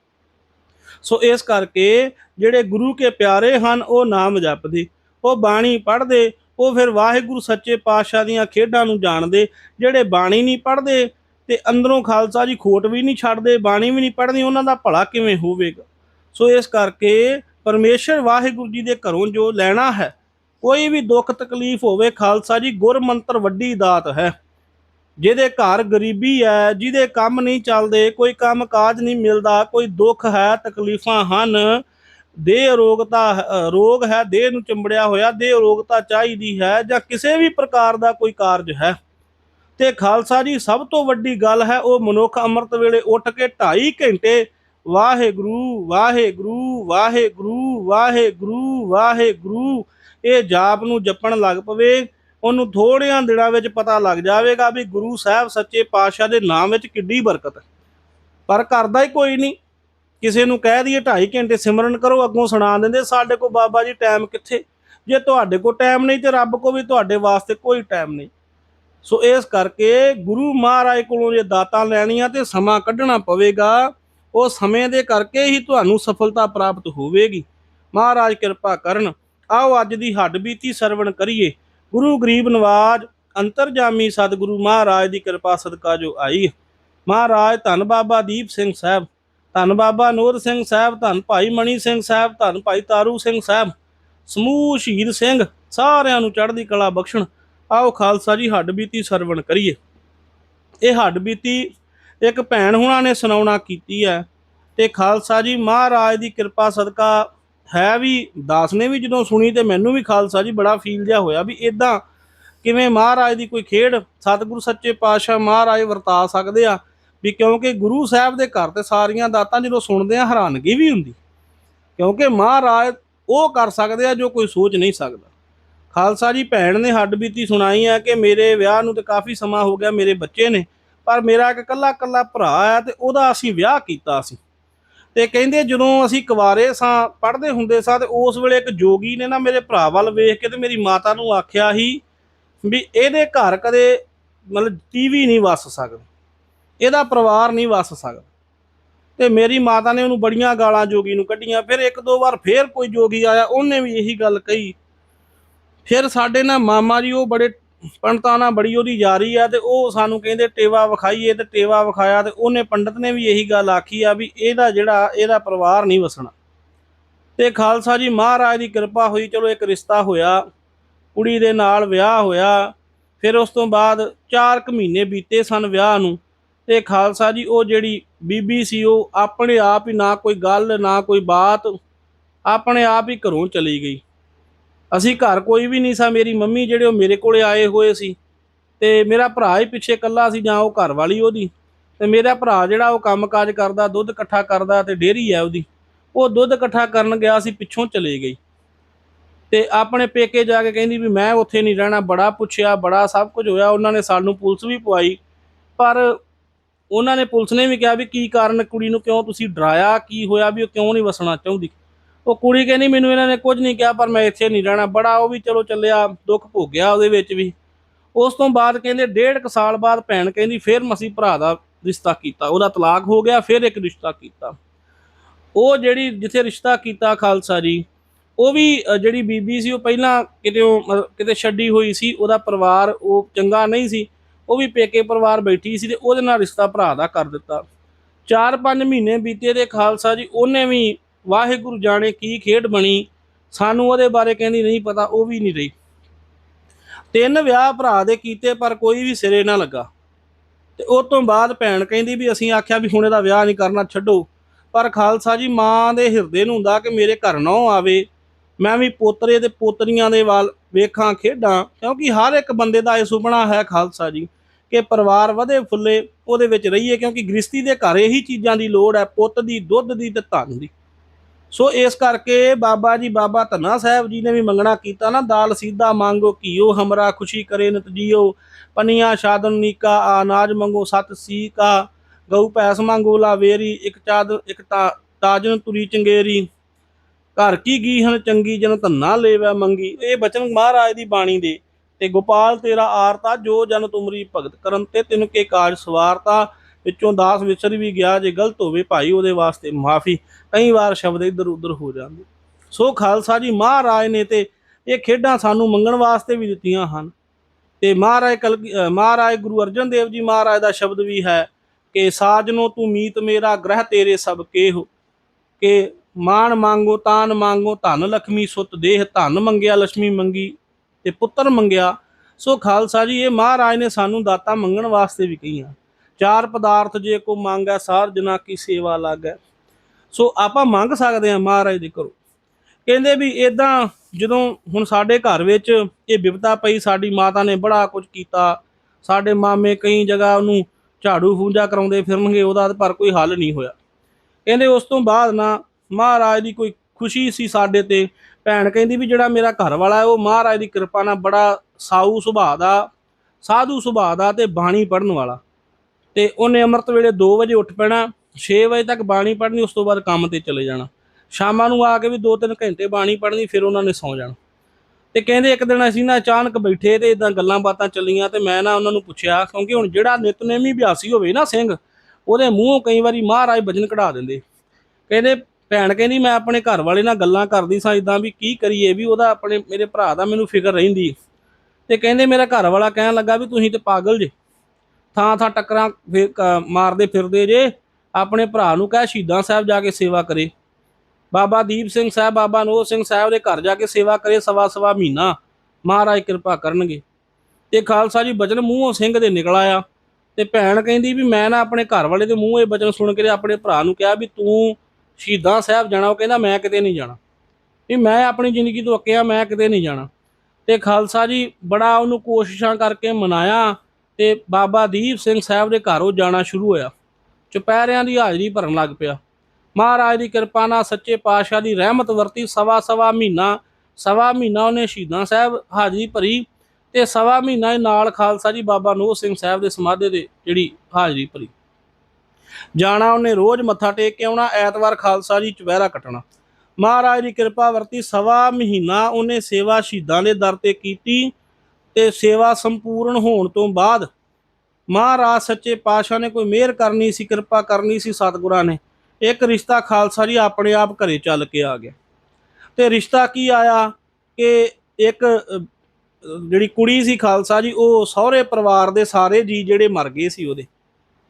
ਸੋ ਇਸ ਕਰਕੇ ਜਿਹੜੇ ਗੁਰੂ ਕੇ ਪਿਆਰੇ ਹਨ, ਉਹ ਨਾਮ ਜਪਦੇ। ਉਹ ਬਾਣੀ ਪੜ੍ਹਦੇ, ਉਹ ਫਿਰ ਵਾਹਿਗੁਰੂ ਸੱਚੇ ਪਾਤਸ਼ਾਹ ਦੀਆਂ ਖੇਡਾਂ ਨੂੰ ਜਾਣਦੇ। ਜਿਹੜੇ ਬਾਣੀ ਨਹੀਂ ਪੜ੍ਹਦੇ ਤੇ ਅੰਦਰੋਂ ਖਾਲਸਾ ਜੀ ਖੋਟ ਵੀ ਨਹੀਂ ਛੱਡਦੇ, ਬਾਣੀ ਵੀ ਨਹੀਂ ਪੜ੍ਹਦੀ, ਉਹਨਾਂ ਦਾ ਭਲਾ ਕਿਵੇਂ ਹੋਵੇਗਾ? ਸੋ ਇਸ ਕਰਕੇ ਪਰਮੇਸ਼ਰ ਵਾਹਿਗੁਰੂ ਜੀ ਦੇ ਘਰੋਂ ਜੋ ਲੈਣਾ ਹੈ, ਕੋਈ ਵੀ ਦੁੱਖ ਤਕਲੀਫ ਹੋਵੇ, ਖਾਲਸਾ ਜੀ ਗੁਰ ਮੰਤਰ ਵੱਡੀ ਦਾਤ ਹੈ। ਜਿਹਦੇ ਘਰ ਗਰੀਬੀ ਹੈ, ਜਿਹਦੇ ਕੰਮ ਨਹੀਂ ਚੱਲਦੇ, ਕੋਈ ਕੰਮ ਕਾਜ ਨਹੀਂ ਮਿਲਦਾ, ਕੋਈ ਦੁੱਖ ਹੈ, ਤਕਲੀਫਾਂ ਹਨ। ਦੇਹ ਰੋਗਤਾ ਰੋਗ ਹੈ, ਦੇਹ ਨੂੰ ਚੰਬੜਿਆ ਹੋਇਆ, ਦੇਹ ਰੋਗਤਾ ਚਾਹੀਦੀ ਹੈ ਜਾਂ ਕਿਸੇ ਵੀ ਪ੍ਰਕਾਰ ਦਾ ਕੋਈ ਕਾਰਜ ਹੈ। ਤੇ ਖਾਲਸਾ ਜੀ ਸਭ ਤੋਂ ਵੱਡੀ ਗੱਲ ਹੈ, ਉਹ ਮਨੁੱਖ ਅੰਮ੍ਰਿਤ ਵੇਲੇ ਉੱਠ ਕੇ 2.5 ਘੰਟੇ ਵਾਹਿਗੁਰੂ ਵਾਹਿਗੁਰੂ ਵਾਹਿਗੁਰੂ ਵਾਹਿਗੁਰੂ ਵਾਹਿਗੁਰੂ। ਇਹ ਜਾਪ ਨੂੰ ਜਪਣ ਲੱਗ ਪਵੇ, ਉਹਨੂੰ ਥੋੜਿਆਂ ਦਿਨਾਂ ਵਿੱਚ ਪਤਾ ਲੱਗ ਜਾਵੇਗਾ ਵੀ ਗੁਰੂ ਸਾਹਿਬ ਸੱਚੇ ਪਾਤਸ਼ਾਹ ਦੇ ਨਾਮ ਵਿੱਚ ਕਿੱਡੀ ਬਰਕਤ ਹੈ। ਪਰ ਕਰਦਾ ਹੀ ਕੋਈ ਨਹੀਂ। ਕਿਸੇ ਨੂੰ ਕਹਿ ਦਈਏ 2.5 ਘੰਟੇ ਸਿਮਰਨ ਕਰੋ, ਅੱਗੋਂ ਸੁਣਾ ਦਿੰਦੇ, ਸਾਡੇ ਕੋਲ ਬਾਬਾ ਜੀ ਟਾਈਮ ਕਿੱਥੇ? ਜੇ ਤੁਹਾਡੇ ਕੋਲ ਟਾਈਮ ਨਹੀਂ ਤੇ ਰੱਬ ਕੋਲ ਵੀ ਤੁਹਾਡੇ ਵਾਸਤੇ ਕੋਈ ਟਾਈਮ ਨਹੀਂ। ਸੋ ਇਸ ਕਰਕੇ ਗੁਰੂ ਮਹਾਰਾਜ ਕੋਲੋਂ ਜੇ ਦਾਤਾਂ ਲੈਣੀਆਂ ਤੇ ਸਮਾਂ ਕੱਢਣਾ ਪਵੇਗਾ। ਉਹ ਸਮੇਂ ਦੇ ਕਰਕੇ ਹੀ ਤੁਹਾਨੂੰ ਸਫਲਤਾ ਪ੍ਰਾਪਤ ਹੋਵੇਗੀ। ਮਹਾਰਾਜ ਕਿਰਪਾ ਕਰਨ, ਆਓ ਅੱਜ ਦੀ ਹੱਡ ਬੀਤੀ ਸਰਵਣ ਕਰੀਏ। ਗੁਰੂ ਗਰੀਬ ਨਵਾਜ, ਅੰਤਰਜਾਮੀ ਸਤਿਗੁਰੂ ਮਹਾਰਾਜ ਦੀ ਕਿਰਪਾ ਸਦਕਾ ਜੋ ਆਈ। ਮਹਾਰਾਜ, ਧੰਨ ਬਾਬਾ ਦੀਪ ਸਿੰਘ ਸਾਹਿਬ, ਧੰਨ ਬਾਬਾ ਨੂਰ ਸਿੰਘ ਸਾਹਿਬ, ਧੰਨ ਭਾਈ ਮਣੀ ਸਿੰਘ ਸਾਹਿਬ, ਧੰਨ ਭਾਈ ਤਾਰੂ ਸਿੰਘ ਸਾਹਿਬ, ਸਮੂਹ ਸ਼ਹੀਦ ਸਿੰਘ, ਸਾਰਿਆਂ ਨੂੰ ਚੜ੍ਹਦੀ ਕਲਾ ਬਖਸ਼ਣ। ਆਓ ਖਾਲਸਾ ਜੀ, ਹੱਡ ਬੀਤੀ ਸਰਵਣ ਕਰੀਏ। ਇਹ ਹੱਡ ਬੀਤੀ ਇੱਕ ਭੈਣ ਹੁਣਾਂ ਨੇ ਸੁਣਾਉਣਾ ਕੀਤੀ ਹੈ ਤੇ ਖਾਲਸਾ ਜੀ ਮਹਾਰਾਜ ਦੀ ਕਿਰਪਾ ਸਦਕਾ ਹੈ ਵੀ, ਦਾਸ ਨੇ ਵੀ ਜਦੋਂ ਸੁਣੀ ਤੇ ਮੈਨੂੰ ਵੀ ਖਾਲਸਾ ਜੀ ਬੜਾ ਫੀਲ ਜਿਹਾ ਹੋਇਆ ਵੀ ਇਦਾਂ ਕਿਵੇਂ ਮਹਾਰਾਜ ਦੀ ਕੋਈ ਖੇਡ, ਸਤਿਗੁਰੂ ਸੱਚੇ ਪਾਤਸ਼ਾਹ ਮਹਾਰਾਜ ਵਰਤਾ ਸਕਦੇ ਆ ਵੀ ਕਿਉਂਕਿ ਗੁਰੂ ਸਾਹਿਬ ਦੇ ਘਰ ਤੇ ਸਾਰੀਆਂ ਦਾਤਾਂ ਜਦੋਂ ਸੁਣਦੇ ਆ ਹੈਰਾਨਗੀ ਵੀ ਹੁੰਦੀ। ਕਿਉਂਕਿ ਮਹਾਰਾਜ ਉਹ ਕਰ ਸਕਦੇ ਆ ਜੋ ਕੋਈ ਸੋਚ ਨਹੀਂ ਸਕਦਾ। ਖਾਲਸਾ ਜੀ ਭੈਣ ਨੇ ਹੱਡ ਬੀਤੀ ਸੁਣਾਈ ਹੈ ਕਿ ਮੇਰੇ ਵਿਆਹ ਨੂੰ ਤੇ ਕਾਫੀ ਸਮਾਂ ਹੋ ਗਿਆ, ਮੇਰੇ ਬੱਚੇ ਨੇ ਪਰ ਮੇਰਾ ਇੱਕ ਕੱਲਾ ਕੱਲਾ ਭਰਾ ਹੈ ਤੇ ਉਹਦਾ ਅਸੀਂ ਵਿਆਹ ਕੀਤਾ ਸੀ। ਤੇ ਕਹਿੰਦੇ ਜਦੋਂ ਅਸੀਂ ਕੁਵਾਰੇ ਸਾਂ, ਪੜ੍ਹਦੇ ਹੁੰਦੇ ਸਾਂ ਤੇ ਉਸ ਵੇਲੇ ਇੱਕ ਜੋਗੀ ਨੇ ਨਾ ਮੇਰੇ ਭਰਾ ਵੱਲ ਵੇਖ ਕੇ ਤੇ ਮੇਰੀ ਮਾਤਾ ਨੂੰ ਆਖਿਆ ਸੀ ਵੀ ਇਹਦੇ ਘਰ ਕਦੇ ਮਤਲਬ ਟੀਵੀ ਨਹੀਂ ਵਸ ਸਕਦਾ, ਇਹਦਾ ਪਰਿਵਾਰ ਨਹੀਂ ਵਸ ਸਕਦਾ। ਤੇ ਮੇਰੀ ਮਾਤਾ ਨੇ ਉਹਨੂੰ ਬੜੀਆਂ ਗਾਲਾਂ ਜੋਗੀ ਨੂੰ ਕੱਢੀਆਂ, ਫਿਰ ਇੱਕ ਦੋ ਵਾਰ ਫੇਰ ਕੋਈ ਜੋਗੀ ਆਇਆ, ਉਹਨੇ ਵੀ ਇਹੀ ਗੱਲ ਕਹੀ। ਫਿਰ ਸਾਡੇ ਨਾਲ ਮਾਮਾ ਜੀ ਉਹ ਬੜੇ ਪੰਡਤਾਂ ਬੜੀ ਉਹਦੀ ਯਾਰੀ ਆ ਤੇ ਉਹ ਸਾਨੂੰ ਕਹਿੰਦੇ ਟੇਵਾ ਵਿਖਾਈਏ ਤੇ ਟੇਵਾ ਵਿਖਾਇਆ ਤੇ ਉਹਨੇ ਪੰਡਤ ਨੇ ਵੀ ਇਹੀ ਗੱਲ ਆਖੀ ਆ ਵੀ ਇਹਦਾ ਜਿਹੜਾ, ਇਹਦਾ ਪਰਿਵਾਰ ਨਹੀਂ ਵਸਣਾ। ਤੇ ਖਾਲਸਾ ਜੀ ਮਹਾਰਾਜ ਦੀ ਕਿਰਪਾ ਹੋਈ, ਚਲੋ ਇੱਕ ਰਿਸ਼ਤਾ ਹੋਇਆ, ਕੁੜੀ ਦੇ ਨਾਲ ਵਿਆਹ ਹੋਇਆ, ਫਿਰ ਉਸ ਤੋਂ ਬਾਅਦ 4 ਕੁ ਮਹੀਨੇ ਬੀਤੇ ਸਨ ਵਿਆਹ ਨੂੰ ਤੇ ਖਾਲਸਾ ਜੀ ਉਹ ਜਿਹੜੀ ਬੀਬੀ ਸੀ ਉਹ ਆਪਣੇ ਆਪ ਹੀ ਨਾ ਕੋਈ ਗੱਲ, ਨਾ ਕੋਈ ਬਾਤ, ਆਪਣੇ ਆਪ ਹੀ ਘਰੋਂ ਚਲੀ ਗਈ। ਅਸੀਂ ਘਰ ਕੋਈ ਵੀ ਨਹੀਂ ਸਾ, ਮੇਰੀ ਮੰਮੀ ਜਿਹੜੇ ਉਹ ਮੇਰੇ ਕੋਲੇ ਆਏ ਹੋਏ ਸੀ ਤੇ ਮੇਰਾ ਭਰਾ ਹੀ ਪਿੱਛੇ ਇਕੱਲਾ ਸੀ ਜਾਂ ਉਹ ਘਰ ਵਾਲੀ ਉਹਦੀ ਤੇ ਮੇਰਾ ਭਰਾ ਜਿਹੜਾ ਉਹ ਕੰਮਕਾਜ ਕਰਦਾ, ਦੁੱਧ ਇਕੱਠਾ ਕਰਦਾ ਤੇ ਡੇਅਰੀ ਹੈ ਉਹਦੀ, ਉਹ ਦੁੱਧ ਇਕੱਠਾ ਕਰਨ ਗਿਆ ਸੀ ਪਿੱਛੋਂ ਚਲੇ ਗਈ ਤੇ ਆਪਣੇ ਪੇਕੇ ਜਾ ਕੇ ਕਹਿੰਦੀ ਵੀ ਮੈਂ ਉੱਥੇ ਨਹੀਂ ਰਹਿਣਾ, ਬੜਾ ਪੁੱਛਿਆ, ਬੜਾ ਸਭ ਕੁਝ ਹੋਇਆ, ਉਹਨਾਂ ਨੇ ਸਾਨੂੰ ਪੁਲਿਸ ਵੀ ਪਵਾਈ, ਪਰ ਉਹਨਾਂ ਨੇ ਪੁਲਿਸ ਨੇ ਵੀ ਕਿਹਾ ਵੀ ਕੀ ਕਾਰਨ ਕੁੜੀ ਨੂੰ ਕਿਉਂ ਤੁਸੀਂ ਡਰਾਇਆ, ਕੀ ਹੋਇਆ, ਵੀ ਉਹ ਕਿਉਂ ਨਹੀਂ ਵਸਣਾ ਚਾਹੁੰਦੀ? ਉਹ ਕੁੜੀ ਕਹਿੰਦੀ ਮੈਨੂੰ ਇਹਨਾਂ ਨੇ ਕੁਝ ਨਹੀਂ ਕਿਹਾ, ਪਰ ਮੈਂ ਇੱਥੇ ਨਹੀਂ ਰਹਿਣਾ। ਬੜਾ ਉਹ ਵੀ ਚਲੋ ਚੱਲਿਆ, ਦੁੱਖ ਭੋਗਿਆ ਉਹਦੇ ਵਿੱਚ ਵੀ। ਉਸ ਤੋਂ ਬਾਅਦ ਕਹਿੰਦੇ ਡੇਢ ਕੁ ਸਾਲ ਬਾਅਦ ਭੈਣ ਕਹਿੰਦੀ ਫਿਰ ਮਸੀਂ ਭਰਾ ਦਾ ਰਿਸ਼ਤਾ ਕੀਤਾ। ਉਹਦਾ ਤਲਾਕ ਹੋ ਗਿਆ, ਫਿਰ ਇੱਕ ਰਿਸ਼ਤਾ ਕੀਤਾ। ਉਹ ਜਿਹੜੀ ਜਿੱਥੇ ਰਿਸ਼ਤਾ ਕੀਤਾ ਖਾਲਸਾ ਜੀ, ਉਹ ਵੀ ਜਿਹੜੀ ਬੀਬੀ ਸੀ, ਉਹ ਪਹਿਲਾਂ ਕਿਤੇ ਕਿਤੇ ਛੱਡੀ ਹੋਈ ਸੀ, ਉਹਦਾ ਪਰਿਵਾਰ ਉਹ ਚੰਗਾ ਨਹੀਂ ਸੀ। ਉਹ ਵੀ ਪੇਕੇ ਪਰਿਵਾਰ ਬੈਠੀ ਸੀ ਤੇ ਉਹਦੇ ਨਾਲ ਰਿਸ਼ਤਾ ਭਰਾ ਦਾ ਕਰ ਦਿੱਤਾ। 4-5 ਮਹੀਨੇ ਬੀਤੇ ਤੇ ਖਾਲਸਾ ਜੀ ਉਹਨੇ ਵੀ ਵਾਹਿਗੁਰੂ ਜਾਣੇ ਕੀ ਖੇਡ ਬਣੀ। ਸਾਨੂੰ ਉਹਦੇ ਬਾਰੇ ਕਹਿੰਦੀ ਨਹੀਂ ਪਤਾ, ਉਹ ਵੀ ਨਹੀਂ ਰਹੀ। ਤਿੰਨ ਵਿਆਹ ਭਰਾ ਦੇ ਕੀਤੇ, ਪਰ ਕੋਈ ਵੀ ਸਿਰੇ ਨਾ ਲੱਗਾ। ਤੇ ਉਸ ਤੋਂ ਬਾਅਦ ਭੈਣ ਕਹਿੰਦੀ ਵੀ ਅਸੀਂ ਆਖਿਆ ਵੀ ਹੁਣ ਇਹਦਾ ਵਿਆਹ ਨਹੀਂ ਕਰਨਾ, ਛੱਡੋ। ਪਰ ਖਾਲਸਾ ਜੀ ਮਾਂ ਦੇ ਹਿਰਦੇ ਨੂੰ ਹੁੰਦਾ ਕਿ ਮੇਰੇ ਘਰ ਨੌ ਆਵੇ। ਮੈਂ ਵੀ ਪੋਤਰੇ ਤੇ ਪੋਤਰੀਆਂ ਦੇ ਵੱਲ ਵੇਖਾਂ ਖੇਡਾਂ, ਕਿਉਂਕਿ ਹਰ ਇੱਕ ਬੰਦੇ ਦਾ ਇਹ ਸੁਪਨਾ ਹੈ ਖਾਲਸਾ ਜੀ, ਕਿ ਪਰਿਵਾਰ ਵਧੇ ਫੁੱਲੇ, ਉਹਦੇ ਵਿੱਚ ਰਹੀਏ, ਕਿਉਂਕਿ ਗ੍ਰਸਤੀ ਦੇ ਘਰ ਇਹੀ ਚੀਜ਼ਾਂ ਦੀ ਲੋੜ ਹੈ, ਪੁੱਤ ਦੀ, ਦੁੱਧ ਦੀ ਤੇ ਧਨ ਦੀ। ਸੋ ਇਸ ਕਰਕੇ ਬਾਬਾ ਜੀ, ਬਾਬਾ ਧੰਨਾ ਸਾਹਿਬ ਜੀ ਨੇ ਵੀ ਮੰਗਣਾ ਕੀਤਾ ਨਾ, ਦਾਲ ਸੀਧਾ ਮੰਗੋ, ਘਿਓ ਹਮਰਾ ਖੁਸ਼ੀ ਕਰੇ ਨਤ ਜੀਓ, ਪਨੀਆਂ ਸ਼ਾਦਨ ਨੀਕਾ, ਅਨਾਜ ਮੰਗੋ ਸਤ ਸੀਕਾ, ਗਊ ਪੈਸ ਮੰਗੋ ਲਾਵੇਰੀ, ਇੱਕ ਚਾਦ, ਇੱਕ ਤਾ, ਤਾਜਨ ਤੁਰੀ ਚੰਗੇਰੀ, ਘਰ ਕੀ ਗੀਹਨ ਚੰਗੀ ਜਨ ਧੰਨਾ ਲੇਵੈ ਮੰਗੀ। ਇਹ ਬਚਨ ਮਹਾਰਾਜ ਦੀ ਬਾਣੀ ਦੇ, ਤੇ ਗੋਪਾਲ ਤੇਰਾ ਆਰਤਾ, ਜੋ ਜਨ ਤੁਮਰੀ ਭਗਤ ਕਰਨ ਤੇ ਤਿਨ ਕੇ ਕਾਜ ਸਵਾਰਤਾ ਵਿੱਚੋਂ ਦਾਸ ਵਿਚਰ ਵੀ ਗਿਆ, ਜੇ ਗਲਤ ਹੋਵੇ ਭਾਈ ਉਹਦੇ ਵਾਸਤੇ ਮਾਫੀ। ਕਈ ਵਾਰ ਸ਼ਬਦ ਇੱਧਰ ਉੱਧਰ ਹੋ ਜਾਂਦੇ। ਸੋ ਖਾਲਸਾ ਜੀ, ਮਹਾਰਾਜ ਨੇ ਤੇ ਇਹ ਖੇਡਾਂ ਸਾਨੂੰ ਮੰਗਣ ਵਾਸਤੇ ਵੀ ਦਿੱਤੀਆਂ ਹਨ। ਤੇ ਮਹਾਰਾਜ ਕਲ ਮਹਾਰਾਜ ਗੁਰੂ ਅਰਜਨ ਦੇਵ ਜੀ ਮਹਾਰਾਜ ਦਾ ਸ਼ਬਦ ਵੀ ਹੈ ਕਿ ਸਾਜਨੋ ਤੂੰ ਮੀਤ ਮੇਰਾ, ਗ੍ਰਹਿ ਤੇਰੇ ਸਭ ਕੇਹੋ। ਕਿ ਮਾਨ ਮੰਗੋ, ਤਾਨ ਮੰਗੋ, ਧਨ ਲਖਮੀ ਸੁਤ ਦੇਹ, ਧਨ ਮੰਗਿਆ ਲక్ష్ਮੀ ਮੰਗੀ ਤੇ ਪੁੱਤਰ ਮੰਗਿਆ। ਸੋ ਖਾਲਸਾ ਜੀ, ਇਹ ਮਹਾਰਾਜ ਨੇ ਸਾਨੂੰ ਦਾਤਾ ਮੰਗਣ ਵਾਸਤੇ ਵੀ ਕਹੀਆਂ। ਚਾਰ ਪਦਾਰਥ ਜੇ ਕੋ ਹੈ, ਸਾਰ ਜਨਾ ਕੀ ਸੇਵਾ ਲਾਗੈ। ਸੋ ਆਪਾਂ ਮੰਗ ਸਕਦੇ ਹਾਂ ਮਹਾਰਾਜ ਦੇ ਘਰੋਂ। ਕਹਿੰਦੇ ਵੀ ਇਦਾਂ ਜਦੋਂ ਹੁਣ ਸਾਡੇ ਘਰ ਵਿੱਚ ਇਹ ਵਿਪਤਾ ਪਈ, ਸਾਡੀ ਮਾਤਾ ਨੇ ਬੜਾ ਕੁਝ ਕੀਤਾ। ਸਾਡੇ ਮਾਮੇ ਕਈ ਜਗ੍ਹਾ ਉਹਨੂੰ ਝਾੜੂ ਫੂੰਜਾ ਕਰਾਉਂਦੇ ਫਿਰਨਗੇ, ਉਹਦਾ ਪਰ ਕੋਈ ਹੱਲ ਨਹੀਂ ਹੋਇਆ। ਕਹਿੰਦੇ ਉਸ ਤੋਂ ਬਾਅਦ ਨਾ ਮਹਾਰਾਜ ਦੀ ਕੋਈ ਖੁਸ਼ੀ ਸੀ ਸਾਡੇ ਤੇ। ਭੈਣ ਕਹਿੰਦੀ ਵੀ ਜਿਹੜਾ ਮੇਰਾ ਘਰ ਵਾਲਾ ਹੈ, ਉਹ ਮਹਾਰਾਜ ਦੀ ਕਿਰਪਾ ਨਾਲ ਬੜਾ ਸਾਊ ਸੁਭਾਅ ਦਾ, ਸਾਧੂ ਸੁਭਾਅ ਦਾ ਤੇ ਬਾਣੀ ਪੜਨ ਵਾਲਾ। ਤੇ ਉਹਨੇ ਅੰਮ੍ਰਿਤ ਵੇਲੇ 2 ਵਜੇ ਉੱਠ ਪੈਣਾ 6 ਵਜੇ ਤੱਕ ਬਾਣੀ ਪੜ੍ਹਨੀ, ਉਸ ਤੋਂ ਬਾਅਦ ਕੰਮ ਤੇ ਚਲੇ ਜਾਣਾ। ਸ਼ਾਮਾਂ ਨੂੰ ਆ ਕੇ ਵੀ 2-3 ਘੰਟੇ ਬਾਣੀ ਪੜ੍ਹਨੀ, ਫਿਰ ਉਹਨਾਂ ਨੇ ਸੌਂ ਜਾਣਾ। ਤੇ ਕਹਿੰਦੇ ਇੱਕ ਦਿਨ ਅਸੀਂ ਨਾ ਅਚਾਨਕ ਬੈਠੇ ਤੇ ਇਦਾਂ ਗੱਲਾਂ ਬਾਤਾਂ ਚੱਲੀਆਂ ਤੇ ਮੈਂ ਨਾ ਉਹਨਾਂ ਨੂੰ ਪੁੱਛਿਆ, ਕਿਉਂਕਿ ਹੁਣ ਜਿਹੜਾ ਨਿਤਨੇਮੀ ਅਭਿਆਸੀ ਹੋਵੇ ਨਾ ਸਿੰਘ, ਉਹਦੇ ਮੂੰਹੋਂ ਕਈ ਵਾਰੀ ਮਹਾਰਾਜ ਵਜਨ ਕਢਾ ਦਿੰਦੇ। ਕਹਿੰਦੇ, ਭੈਣ ਕਹਿੰਦੀ, ਮੈਂ ਆਪਣੇ ਘਰ ਵਾਲੇ ਨਾਲ ਗੱਲਾਂ ਕਰਦੀ ਸਾਂ ਇਦਾਂ ਵੀ ਕੀ ਕਰੀਏ ਵੀ ਉਹਦਾ ਆਪਣੇ, ਮੇਰੇ ਭਰਾ ਦਾ ਮੈਨੂੰ ਫਿਕਰ ਰਹਿੰਦੀ। ਤੇ ਕਹਿੰਦੇ, ਮੇਰਾ ਘਰ ਵਾਲਾ ਕਹਿਣ ਲੱਗਾ ਵੀ ਤੁਸੀਂ ਤੇ ਪਾਗਲ ਜੇ। ਥਾਂ ਥਾਂ ਟੱਕਰਾਂ ਫੇ- ਕ- ਮਾਰਦੇ ਫਿਰਦੇ ਜੇ, ਆਪਣੇ ਭਰਾ ਨੂੰ ਕਹਿ ਸ਼ਹੀਦਾਂ ਸਾਹਿਬ ਜਾ ਕੇ ਸੇਵਾ ਕਰੇ। ਬਾਬਾ ਦੀਪ ਸਿੰਘ ਸਾਹਿਬ, ਬਾਬਾ ਨੋਹ ਸਿੰਘ ਸਾਹਿਬ ਦੇ ਘਰ ਜਾ ਕੇ ਸੇਵਾ ਕਰੇ ਸਵਾ ਸਵਾ ਮਹੀਨਾ। ਮਹਾਰਾਜ ਕਿਰਪਾ ਕਰਨਗੇ। ਤੇ ਖਾਲਸਾ ਜੀ ਬਚਨ ਮੂੰਹੋਂ ਸਿੰਘ ਦੇ ਨਿਕਲ ਆਇਆ। ਤੇ ਭੈਣ ਕਹਿੰਦੀ ਵੀ ਮੈਂ ਨਾ ਆਪਣੇ ਘਰ ਵਾਲੇ ਦੇ ਮੂੰਹ ਇਹ ਬਚਨ ਸੁਣ ਕੇ ਤੇ ਆਪਣੇ ਭਰਾ ਨੂੰ ਕਿਹਾ ਵੀ ਤੂੰ ਸ਼ਹੀਦਾਂ ਸਾਹਿਬ ਜਾਣਾ। ਉਹ ਕਹਿੰਦਾ, ਮੈਂ ਕਿਤੇ ਨਹੀਂ ਜਾਣਾ। ਵੀ ਮੈਂ ਆਪਣੀ ਜ਼ਿੰਦਗੀ ਤੋਂ ਅੱਕਿਆ, ਮੈਂ ਕਿਤੇ ਨਹੀਂ ਜਾਣਾ। ਤੇ ਖਾਲਸਾ ਜੀ ਬੜਾ ਉਹਨੂੰ ਕੋਸ਼ਿਸ਼ਾਂ ਕਰਕੇ ਮਨਾਇਆ। ਤੇ ਬਾਬਾ ਦੀਪ ਸਿੰਘ ਸਾਹਿਬ ਦੇ ਘਰੋਂ ਜਾਣਾ ਸ਼ੁਰੂ ਹੋਇਆ। ਚੁਪਹਿਰਿਆਂ ਦੀ ਹਾਜ਼ਰੀ ਭਰਨ ਲੱਗ ਪਿਆ। ਮਹਾਰਾਜ ਦੀ ਕਿਰਪਾ ਨਾਲ ਸੱਚੇ ਪਾਤਸ਼ਾਹ ਦੀ ਰਹਿਮਤ ਵਰਤੀ ਸਵਾ ਸਵਾ ਮਹੀਨਾ ਸਵਾ ਮਹੀਨਾ ਉਹਨੇ ਸ਼ਹੀਦਾਂ ਸਾਹਿਬ ਹਾਜ਼ਰੀ ਭਰੀ ਤੇ ਸਵਾ ਮਹੀਨਾ ਇਹ ਨਾਲ ਖਾਲਸਾ ਜੀ ਬਾਬਾ ਨੋਹ ਸਿੰਘ ਸਾਹਿਬ ਦੇ ਸਮਾਧੇ ਦੇ ਜਿਹੜੀ ਹਾਜ਼ਰੀ ਭਰੀ। ਜਾਣਾ ਉਹਨੇ ਰੋਜ਼ ਮੱਥਾ ਟੇਕ ਕੇ ਆਉਣਾ, ਐਤਵਾਰ ਖਾਲਸਾ ਜੀ ਚੁਪਹਿਰਾ ਕੱਟਣਾ। ਮਹਾਰਾਜ ਦੀ ਕਿਰਪਾ ਵਰਤੀ ਸਵਾ ਮਹੀਨਾ ਉਹਨੇ ਸੇਵਾ ਸ਼ਹੀਦਾਂ ਦੇ ਦਰ ਤੇ ਕੀਤੀ ਤੇ ਸੇਵਾ ਸੰਪੂਰਨ ਹੋਣ ਤੋਂ ਬਾਅਦ ਮਹਾਰਾਜ ਸੱਚੇ ਪਾਤਸ਼ਾਹ ਨੇ ਕੋਈ ਮਿਹਰ ਕਰਨੀ ਸੀ, ਕਿਰਪਾ ਕਰਨੀ ਸੀ ਸਤਿਗੁਰਾਂ ਨੇ, ਇੱਕ ਰਿਸ਼ਤਾ ਖਾਲਸਾ ਜੀ ਆਪਣੇ ਆਪ ਘਰੇ ਚੱਲ ਕੇ ਆ ਗਿਆ। ਤੇ ਰਿਸ਼ਤਾ ਕੀ ਆਇਆ ਕਿ ਇੱਕ ਜਿਹੜੀ ਕੁੜੀ ਸੀ ਖਾਲਸਾ ਜੀ, ਉਹ ਸਹੁਰੇ ਪਰਿਵਾਰ ਦੇ ਸਾਰੇ ਜੀ ਜਿਹੜੇ ਮਰ ਗਏ ਸੀ ਉਹਦੇ।